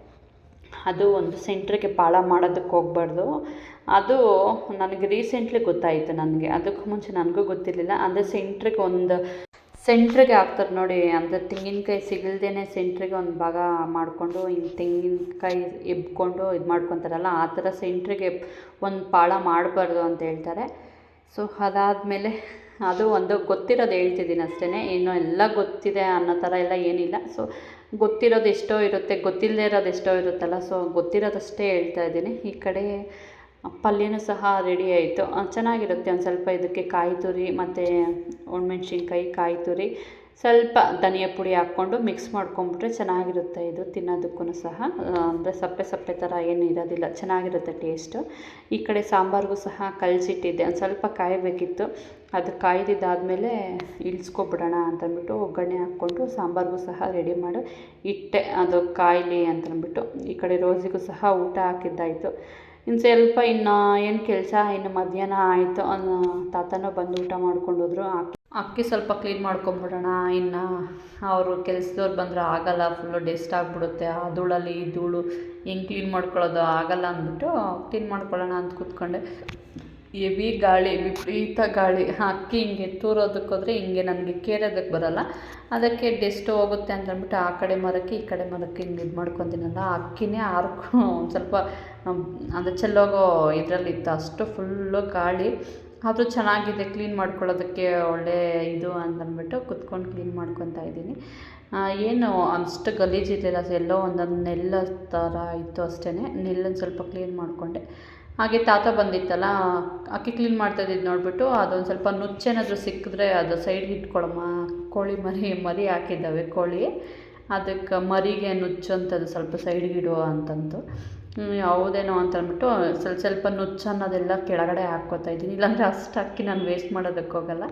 ಅದು ಒಂದು ಸೆಂಟ್ರಿಗೆ ಪಾಳ ಮಾಡೋದಕ್ಕೆ ಹೋಗ್ಬಾರ್ದು. ಅದು ನನಗೆ ರೀಸೆಂಟ್ಲಿ ಗೊತ್ತಾಯಿತು ನನಗೆ. ಅದಕ್ಕೂ ಮುಂಚೆ ನನಗೂ ಗೊತ್ತಿರಲಿಲ್ಲ. ಅಂದರೆ ಸೆಂಟ್ರಿಗೆ ಒಂದು ಸೆಂಟ್ರಿಗೆ ಹಾಕ್ತಾರೆ ನೋಡಿ. ಅಂದರೆ ತೆಂಗಿನಕಾಯಿ ಸಿಗಲ್ದೇ ಸೆಂಟ್ರಿಗೆ ಒಂದು ಭಾಗ ಮಾಡಿಕೊಂಡು, ಹಿಂಗೆ ತೆಂಗಿನಕಾಯಿ ಎಬ್ಕೊಂಡು ಇದು ಮಾಡ್ಕೊತಾರಲ್ಲ, ಆ ಥರ ಸೆಂಟ್ರಿಗೆ ಒಂದು ಪಾಳ ಮಾಡಬಾರ್ದು ಅಂತ ಹೇಳ್ತಾರೆ. ಸೊ ಅದಾದಮೇಲೆ ಅದು ಒಂದು ಗೊತ್ತಿರೋದು ಹೇಳ್ತಿದ್ದೀನಿ ಅಷ್ಟೇ ಏನೋ ಎಲ್ಲ ಗೊತ್ತಿದೆ ಅನ್ನೋ ಥರ ಎಲ್ಲ ಏನಿಲ್ಲ. ಸೊ ಗೊತ್ತಿರೋದು ಎಷ್ಟೋ ಇರುತ್ತೆ ಗೊತ್ತಿಲ್ಲದೆ ಇರೋದು ಎಷ್ಟೋ ಇರುತ್ತಲ್ಲ. ಸೊ ಗೊತ್ತಿರೋದಷ್ಟೇ ಹೇಳ್ತಾ ಇದ್ದೀನಿ. ಈ ಕಡೆ ಪಲ್ಯನೂ ಸಹ ರೆಡಿ ಆಯಿತು. ಚೆನ್ನಾಗಿರುತ್ತೆ ಒಂದು ಸ್ವಲ್ಪ ಇದಕ್ಕೆ ಕಾಯಿ ತುರಿ ಮತ್ತು ಒಣಮೆಣ್ಸಿನ್ಕಾಯಿ, ಕಾಯಿ ತುರಿ, ಸ್ವಲ್ಪ ಧನಿಯಾ ಪುಡಿ ಹಾಕ್ಕೊಂಡು ಮಿಕ್ಸ್ ಮಾಡ್ಕೊಂಬಿಟ್ರೆ ಚೆನ್ನಾಗಿರುತ್ತೆ ಇದು ತಿನ್ನೋದಕ್ಕೂ ಸಹ. ಅಂದರೆ ಸಪ್ಪೆ ಸಪ್ಪೆ ಥರ ಏನು ಇರೋದಿಲ್ಲ, ಚೆನ್ನಾಗಿರುತ್ತೆ ಟೇಸ್ಟು ಈ ಕಡೆ ಸಾಂಬಾರಿಗೂ ಸಹ ಕಲಸಿಟ್ಟಿದ್ದೆ. ಒಂದು ಸ್ವಲ್ಪ ಕಾಯಬೇಕಿತ್ತು. ಅದು ಕಾಯ್ದಿದ್ದಾದಮೇಲೆ ಇಳಿಸ್ಕೊಬಿಡೋಣ ಅಂತಂದ್ಬಿಟ್ಟು ಒಗ್ಗರಣೆ ಹಾಕ್ಕೊಂಡು ಸಾಂಬಾರಿಗೂ ಸಹ ರೆಡಿ ಮಾಡಿ. ಇಟ್ಟೆ ಅದು ಕಾಯಲಿ ಅಂತಂದ್ಬಿಟ್ಟು ಈ ಕಡೆ ರೋಸಿಗೂ ಸಹ ಊಟ ಹಾಕಿದ್ದಾಯಿತು. ಇನ್ನು ಸ್ವಲ್ಪ ಇನ್ನು ಏನು ಕೆಲಸ ಇನ್ನು ಮಧ್ಯಾಹ್ನ ಆಯಿತು ತಾತನೂ ಬಂದು ಊಟ ಮಾಡ್ಕೊಂಡೋದ್ರು ಅಕ್ಕಿ ಅಕ್ಕಿ ಸ್ವಲ್ಪ ಕ್ಲೀನ್ ಮಾಡ್ಕೊಂಬಿಡೋಣ, ಇನ್ನು ಅವರು ಕೆಲಸದವ್ರು ಬಂದರೆ ಆಗಲ್ಲ ಫುಲ್ಲು ಡೆಸ್ಟ್ ಆಗಿಬಿಡುತ್ತೆ, ಆ ಧೂಳಲ್ಲಿ ಈ ಧೂಳು ಹೆಂಗೆ ಕ್ಲೀನ್ ಮಾಡ್ಕೊಳ್ಳೋದು ಆಗಲ್ಲ ಅಂದ್ಬಿಟ್ಟು ಕ್ಲೀನ್ ಮಾಡ್ಕೊಳ್ಳೋಣ ಅಂತ ಕೂತ್ಕೊಂಡೆ. ಹೆವಿ ಗಾಳಿ, ವಿಪರೀತ ಗಾಳಿ. ಅಕ್ಕಿ ಹಿಂಗೆ ತೂರೋದಕ್ಕೆ ಹೋದರೆ ಹಿಂಗೆ ನನಗೆ ಕೇರೋದಕ್ಕೆ ಬರೋಲ್ಲ. ಅದಕ್ಕೆ ಡೆಸ್ಟ್ ಹೋಗುತ್ತೆ ಅಂತಂದ್ಬಿಟ್ಟು ಆ ಕಡೆ ಮರಕ್ಕೆ ಈ ಕಡೆ ಮರಕ್ಕೆ ಹಿಂಗೆ ಇದು ಮಾಡ್ಕೊತೀನಲ್ಲ ಅಕ್ಕಿನೇ ಹಾರ್ಕೊ ಒಂದು ಸ್ವಲ್ಪ ಅಂದರೆ ಚೆಲ್ಲೋಗೋ ಇದರಲ್ಲಿತ್ತು ಅಷ್ಟು ಫುಲ್ಲು ಗಾಳಿ. ಆದರೂ ಚೆನ್ನಾಗಿದೆ ಕ್ಲೀನ್ ಮಾಡ್ಕೊಳ್ಳೋದಕ್ಕೆ ಒಳ್ಳೆ ಇದು ಅಂತಂದ್ಬಿಟ್ಟು ಕುತ್ಕೊಂಡು ಕ್ಲೀನ್ ಮಾಡ್ಕೊತಾ ಇದ್ದೀನಿ. ಏನು ಅಷ್ಟು ಗಲೀಜಿರಲಿಲ್ಲ ಎಲ್ಲೋ ಒಂದೊಂದು ನೆಲ್ಲ ಥರ ಇತ್ತು ಅಷ್ಟೇ ನೆಲ್ಲನ್ನು ಸ್ವಲ್ಪ ಕ್ಲೀನ್ ಮಾಡಿಕೊಂಡೆ. ಹಾಗೆ ತಾತ ಬಂದಿತ್ತಲ್ಲ, ಅಕ್ಕಿ ಕ್ಲೀನ್ ಮಾಡ್ತಾ ಇದ್ದಿದ್ದು ನೋಡಿಬಿಟ್ಟು ಅದೊಂದು ಸ್ವಲ್ಪ ನುಚ್ಚೇನಾದರೂ ಸಿಕ್ಕಿದ್ರೆ ಅದು ಸೈಡ್ಗೆ ಇಟ್ಕೊಳಮ್ಮ ಕೋಳಿ ಮರಿ ಮರಿ ಹಾಕಿದ್ದಾವೆ ಕೋಳಿ. ಅದಕ್ಕೆ ಮರಿಗೆ ನುಚ್ಚು ಅಂತದ್ದು ಸ್ವಲ್ಪ ಸೈಡ್ಗೆ ಇಡು ಹೌದೇನೋ ಅಂತ ಅಂದ್ಬಿಟ್ಟು ಸ್ವಲ್ಪ ಸ್ವಲ್ಪ ನುಚ್ಚು ಅನ್ನೋದೆಲ್ಲ ಕೆಳಗಡೆ ಹಾಕ್ಕೋತಾ ಇದ್ದೀನಿ. ಇಲ್ಲಾಂದರೆ ಅಷ್ಟು ಅಕ್ಕಿ ನಾನು ವೇಸ್ಟ್ ಮಾಡೋದಕ್ಕೆ ಹೋಗಲ್ಲ.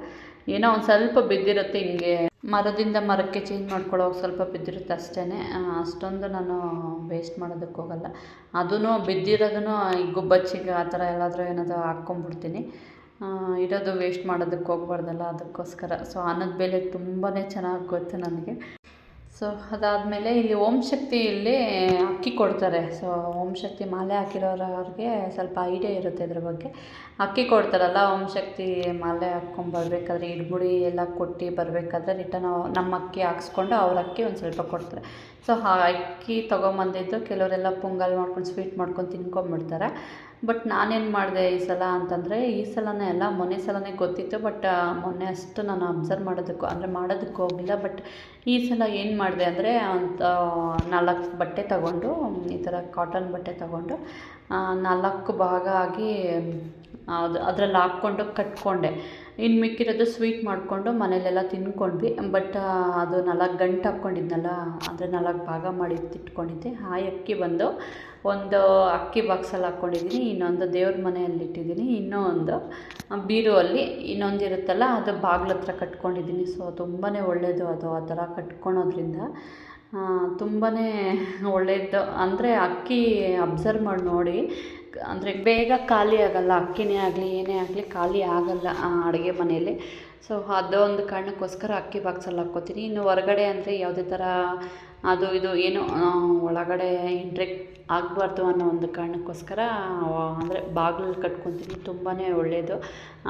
ಏನೋ ಒಂದು ಸ್ವಲ್ಪ ಬಿದ್ದಿರುತ್ತೆ ಹಿಂಗೆ. ಮರದಿಂದ ಮರಕ್ಕೆ ಚೇಂಜ್ ಮಾಡ್ಕೊಳ್ಳೋಕೆ ಸ್ವಲ್ಪ ಬಿದ್ದಿರುತ್ತೆ ಅಷ್ಟೇ ಅಷ್ಟೊಂದು ನಾನು ವೇಸ್ಟ್ ಮಾಡೋದಕ್ಕೆ ಹೋಗಲ್ಲ. ಅದೂ ಬಿದ್ದಿರೋದನ್ನು ಈ ಗುಬ್ಬಚ್ಚಿಗೆ ಆ ಥರ ಎಲ್ಲಾದರೂ ಏನಾದರೂ ಹಾಕ್ಕೊಂಬಿಡ್ತೀನಿ. ಇರೋದು ವೇಸ್ಟ್ ಮಾಡೋದಕ್ಕೆ ಹೋಗ್ಬಾರ್ದಲ್ಲ ಅದಕ್ಕೋಸ್ಕರ. ಸೊ ಅನ್ನದ ಬೆಲೆ ತುಂಬಾ ಚೆನ್ನಾಗಿ ಗೊತ್ತು ನನಗೆ. ಸೊ ಅದಾದಮೇಲೆ ಇಲ್ಲಿ ಓಂ ಶಕ್ತಿಯಲ್ಲಿ ಅಕ್ಕಿ ಕೊಡ್ತಾರೆ. ಸೊ ಓಂ ಶಕ್ತಿ ಮಾಲೆ ಹಾಕಿರೋರವ್ರಿಗೆ ಸ್ವಲ್ಪ ಐಡಿಯಾ ಇರುತ್ತೆ ಇದ್ರ ಬಗ್ಗೆ. ಅಕ್ಕಿ ಕೊಡ್ತಾರಲ್ಲ, ಓಂ ಶಕ್ತಿ ಮಾಲೆ ಹಾಕ್ಕೊಂಬರ್ಬೇಕಾದ್ರೆ ಇಡ್ಬುಡಿ ಎಲ್ಲ ಕೊಟ್ಟು ಬರಬೇಕಾದ್ರೆ ರಿಟರ್ನ್ ನಮ್ಮ ಅಕ್ಕಿ ಹಾಕ್ಸ್ಕೊಂಡು ಅವ್ರ ಅಕ್ಕಿ ಒಂದು ಸ್ವಲ್ಪ ಕೊಡ್ತಾರೆ. ಸೊ ಆ ಅಕ್ಕಿ ತೊಗೊಂಬಂದಿದ್ದು ಕೆಲವರೆಲ್ಲ ಪೊಂಗಲ್ ಮಾಡ್ಕೊಂಡು ಸ್ವೀಟ್ ಮಾಡ್ಕೊಂಡು ತಿನ್ಕೊಂಬಿಡ್ತಾರೆ. ಬಟ್ ನಾನೇನು ಮಾಡಿದೆ ಈ ಸಲ ಅಂತಂದರೆ, ಈ ಸಲನೇ ಅಲ್ಲ, ಮೊನ್ನೆ ಸಲನೇ ಗೊತ್ತಿತ್ತು, ಬಟ್ ಮೊನ್ನೆ ಅಷ್ಟು ನಾನು ಅಬ್ಸರ್ವ್ ಮಾಡೋದಕ್ಕೂ, ಅಂದರೆ ಮಾಡೋದಕ್ಕೆ ಹೋಗಿಲ್ಲ ಬಟ್ ಈ ಸಲ ಏನು ಮಾಡಿದೆ ಅಂದರೆ, ಅಂತ, ನಾಲ್ಕು ಬಟ್ಟೆ ತಗೊಂಡು, ಈ ಥರ ಕಾಟನ್ ಬಟ್ಟೆ ತಗೊಂಡು ನಾಲ್ಕು ಭಾಗ ಆಗಿ, ಅದು, ಅದರಲ್ಲಿ ಹಾಕ್ಕೊಂಡು ಕಟ್ಕೊಂಡೆ. ಇನ್ನು ಮಿಕ್ಕಿರೋದು ಸ್ವೀಟ್ ಮಾಡಿಕೊಂಡು ಮನೇಲೆಲ್ಲ ತಿನ್ಕೊಂಡ್ವಿ, ಬಟ್ ಅದು ನಾಲ್ಕು ಗಂಟು ಹಾಕ್ಕೊಂಡಿದ್ನಲ್ಲ ಅಂದರೆ ನಾಲ್ಕು ಭಾಗ ಮಾಡಿ ಇಟ್ಕೊಂಡಿದ್ದೆ ಆ ಅಕ್ಕಿ ಬಂದು ಒಂದು ಅಕ್ಕಿ ಬಾಕ್ಸಲ್ಲಿ ಹಾಕ್ಕೊಂಡಿದ್ದೀನಿ ಇನ್ನೊಂದು ದೇವ್ರ ಮನೆಯಲ್ಲಿ ಇಟ್ಟಿದ್ದೀನಿ ಇನ್ನೂ ಒಂದು ಬೀರುವಲ್ಲಿ ಇನ್ನೊಂದು ಇರುತ್ತಲ್ಲ, ಅದು ಬಾಗ್ಲ ಹತ್ರ ಕಟ್ಕೊಂಡಿದ್ದೀನಿ ಸೊ ತುಂಬಾ ಒಳ್ಳೆಯದು ಅದು, ಆ ಥರ ಕಟ್ಕೊಳೋದ್ರಿಂದ. ತುಂಬಾ ಒಳ್ಳೆಯದು ಅಂದರೆ ಅಕ್ಕಿ ಅಬ್ಸರ್ವ್ ಮಾಡಿ, ನೋಡಿ, ಅಂದರೆ ಬೇಗ ಖಾಲಿ ಆಗಲ್ಲ, ಅಕ್ಕಿನೇ ಆಗಲಿ, ಏನೇ ಆಗಲಿ ಖಾಲಿ ಆಗಲ್ಲ ಅಡುಗೆ ಮನೆಯಲ್ಲಿ. ಸೊ ಅದೊಂದು ಕಾರಣಕ್ಕೋಸ್ಕರ ಅಕ್ಕಿ ಬಾಕ್ಸಲ್ಲಿ ಹಾಕ್ಕೋತೀನಿ. ಇನ್ನು ಹೊರಗಡೆ ಅಂದರೆ ಯಾವುದೇ ಥರ ಅದು ಇದು ಏನು ಒಳಗಡೆ ಎಂಟ್ರಿ ಆಗಬಾರ್ದು ಅನ್ನೋ ಒಂದು ಕಾರಣಕ್ಕೋಸ್ಕರ ಅಂದರೆ ಬಾಗಿಲು ಕಟ್ಕೊತೀನಿ ತುಂಬಾ ಒಳ್ಳೆಯದು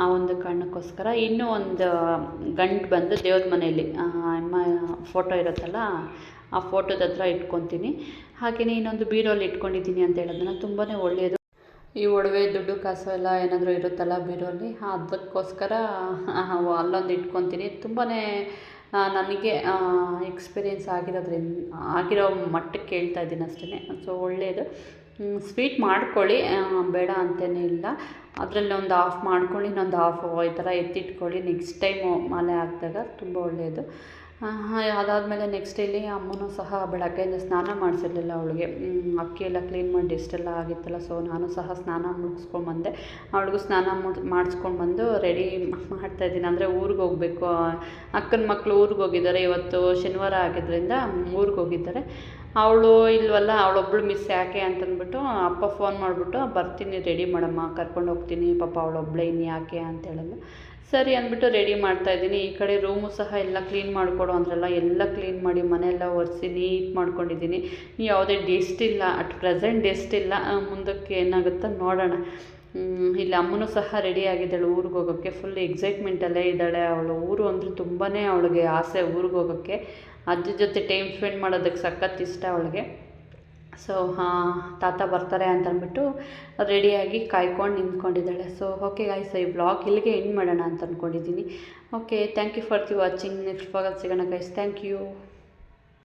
ಆ ಒಂದು ಕಾರಣಕ್ಕೋಸ್ಕರ ಇನ್ನೂ ಒಂದು ಗಂಟು ಬಂದು ದೇವ್ರ ಮನೆಯಲ್ಲಿ ಅಮ್ಮ ಫೋಟೋ ಇರುತ್ತಲ್ಲ, ಆ ಫೋಟೋದ ಹತ್ರ ಇಟ್ಕೊತೀನಿ. ಹಾಗೆಯೇ ಇನ್ನೊಂದು ಬೀರೋಲ್ಲಿ ಇಟ್ಕೊಂಡಿದ್ದೀನಿ ಅಂತ ಹೇಳೋದನ್ನ ತುಂಬಾ ಒಳ್ಳೆಯದು ಈ ಒಡವೆ ದುಡ್ಡು ಕಾಸು ಎಲ್ಲ ಏನಾದರೂ ಇರುತ್ತಲ್ಲ ಬೀರೋಲ್ಲಿ ಅದಕ್ಕೋಸ್ಕರ ಅಲ್ಲೊಂದು ಇಟ್ಕೊತೀನಿ. ತುಂಬಾ ನನಗೆ ಎಕ್ಸ್ಪೀರಿಯೆನ್ಸ್ ಆಗಿರೋದ್ರಿಂದ, ಆಗಿರೋ ಮಟ್ಟಕ್ಕೆ ಹೇಳ್ತಾ ಇದ್ದೀನಿ ಅಷ್ಟೇ ಸೊ ಒಳ್ಳೆಯದು ಸ್ವೀಟ್ ಮಾಡ್ಕೊಳ್ಳಿ. ಬೇಡ ಅಂತಲೇ ಇಲ್ಲ. ಅದರಲ್ಲಿ ಒಂದು ಆಫ್ ಮಾಡ್ಕೊಂಡು ಇನ್ನೊಂದು ಆಫ್ ಈ ಥರ ಎತ್ತಿಟ್ಕೊಳ್ಳಿ. ನೆಕ್ಸ್ಟ್ ಟೈಮು ಮಳೆ ಹಾಕಿದಾಗ ತುಂಬ ಒಳ್ಳೆಯದು ಅದಾದಮೇಲೆ ನೆಕ್ಸ್ಟ್ ಇಲ್ಲಿ ಅಮ್ಮನೂ ಸಹ ಬೆಳಗ್ಗೆಯಿಂದ ಸ್ನಾನ ಮಾಡಿಸಿರ್ಲಿಲ್ಲ ಅವಳಿಗೆ. ಅಕ್ಕಿ ಎಲ್ಲ ಕ್ಲೀನ್ ಮಾಡಿ ಡಿಸ್ಟೆಲ್ಲ ಆಗಿತ್ತಲ್ಲ ಸೊ ನಾನು ಸಹ ಸ್ನಾನ ಮುಗಿಸ್ಕೊಂಡ್ಬಂದೆ ಅವಳಿಗೂ ಸ್ನಾನ ಮುಡ್ ಮಾಡಿಸ್ಕೊಂಡು ಬಂದು ರೆಡಿ ಮಾಡ್ತಾಯಿದ್ದೀನಿ ಅಂದರೆ ಊರಿಗೆ ಹೋಗಬೇಕು. ಅಕ್ಕನ ಮಕ್ಕಳು ಊರಿಗೆ ಹೋಗಿದ್ದಾರೆ. ಇವತ್ತು ಶನಿವಾರ ಆಗಿದ್ದರಿಂದ ಊರಿಗೆ ಹೋಗಿದ್ದಾರೆ. ಅವಳು ಇಲ್ವಲ್ಲ, ಅವಳೊಬ್ಳು ಮಿಸ್ ಯಾಕೆ ಅಂತಂದ್ಬಿಟ್ಟು ಅಪ್ಪ ಫೋನ್ ಮಾಡಿಬಿಟ್ಟು, ಬರ್ತೀನಿ ರೆಡಿ ಮಾಡಮ್ಮ ಕರ್ಕೊಂಡು ಹೋಗ್ತೀನಿ. ಪಾಪ ಅವಳೊಬ್ಳೇ ಇನ್ನು ಯಾಕೆ ಅಂತ ಸರಿ ಅಂದ್ಬಿಟ್ಟು ರೆಡಿ ಮಾಡ್ತಾ ಇದ್ದೀನಿ. ಈ ಕಡೆ ರೂಮು ಸಹ ಎಲ್ಲ ಕ್ಲೀನ್ ಮಾಡಿಕೊಡು ಅಂದ್ರಲ್ಲ, ಎಲ್ಲ ಕ್ಲೀನ್ ಮಾಡಿ ಮನೆಯೆಲ್ಲ ಒರೆಸಿ ನೀಟ್ ಮಾಡ್ಕೊಂಡಿದ್ದೀನಿ. ಯಾವುದೇ ಡೆಸ್ಟ್ ಇಲ್ಲ ಅಟ್ ಪ್ರೆಸೆಂಟ್ ಡೆಸ್ಟ್ ಇಲ್ಲ. ಮುಂದಕ್ಕೆ ಏನಾಗುತ್ತೋ ನೋಡೋಣ. ಇಲ್ಲಿ, ಅಮ್ಮನೂ ಸಹ ರೆಡಿ ಆಗಿದ್ದಾಳೆ ಊರಿಗೆ ಹೋಗೋಕ್ಕೆ. ಫುಲ್ ಎಕ್ಸೈಟ್ಮೆಂಟಲ್ಲೇ ಇದ್ದಾಳೆ. ಅವಳು ಊರು ಅಂದರೆ ತುಂಬಾ ಅವಳಿಗೆ ಆಸೆ ಊರಿಗೆ ಹೋಗೋಕ್ಕೆ. ಅಜ್ಜಿ ಜೊತೆ ಟೈಮ್ ಸ್ಪೆಂಡ್ ಮಾಡೋದಕ್ಕೆ ಸಖತ್ ಇಷ್ಟ ಅವಳಿಗೆ. ಸೊ ತಾತ ಬರ್ತಾರೆ ಅಂತ ಅಂದ್ಬಿಟ್ಟು ರೆಡಿಯಾಗಿ ಕಾಯ್ಕೊಂಡು ನಿಂತ್ಕೊಂಡಿದ್ದಾಳೆ. ಸೊ ಓಕೆ ಗಾಯ್ಸ್ ಈ ಬ್ಲಾಗ್ ಇಲ್ಲಿಗೆ ಎಂಡ್ ಮಾಡೋಣ ಅಂತ ಅಂದ್ಕೊಂಡಿದ್ದೀನಿ okay thank you for the watching next ಬ್ಲಾಗಲ್ಲಿ ಸಿಗೋಣ ಗೈಸ್ ಥ್ಯಾಂಕ್ ಯು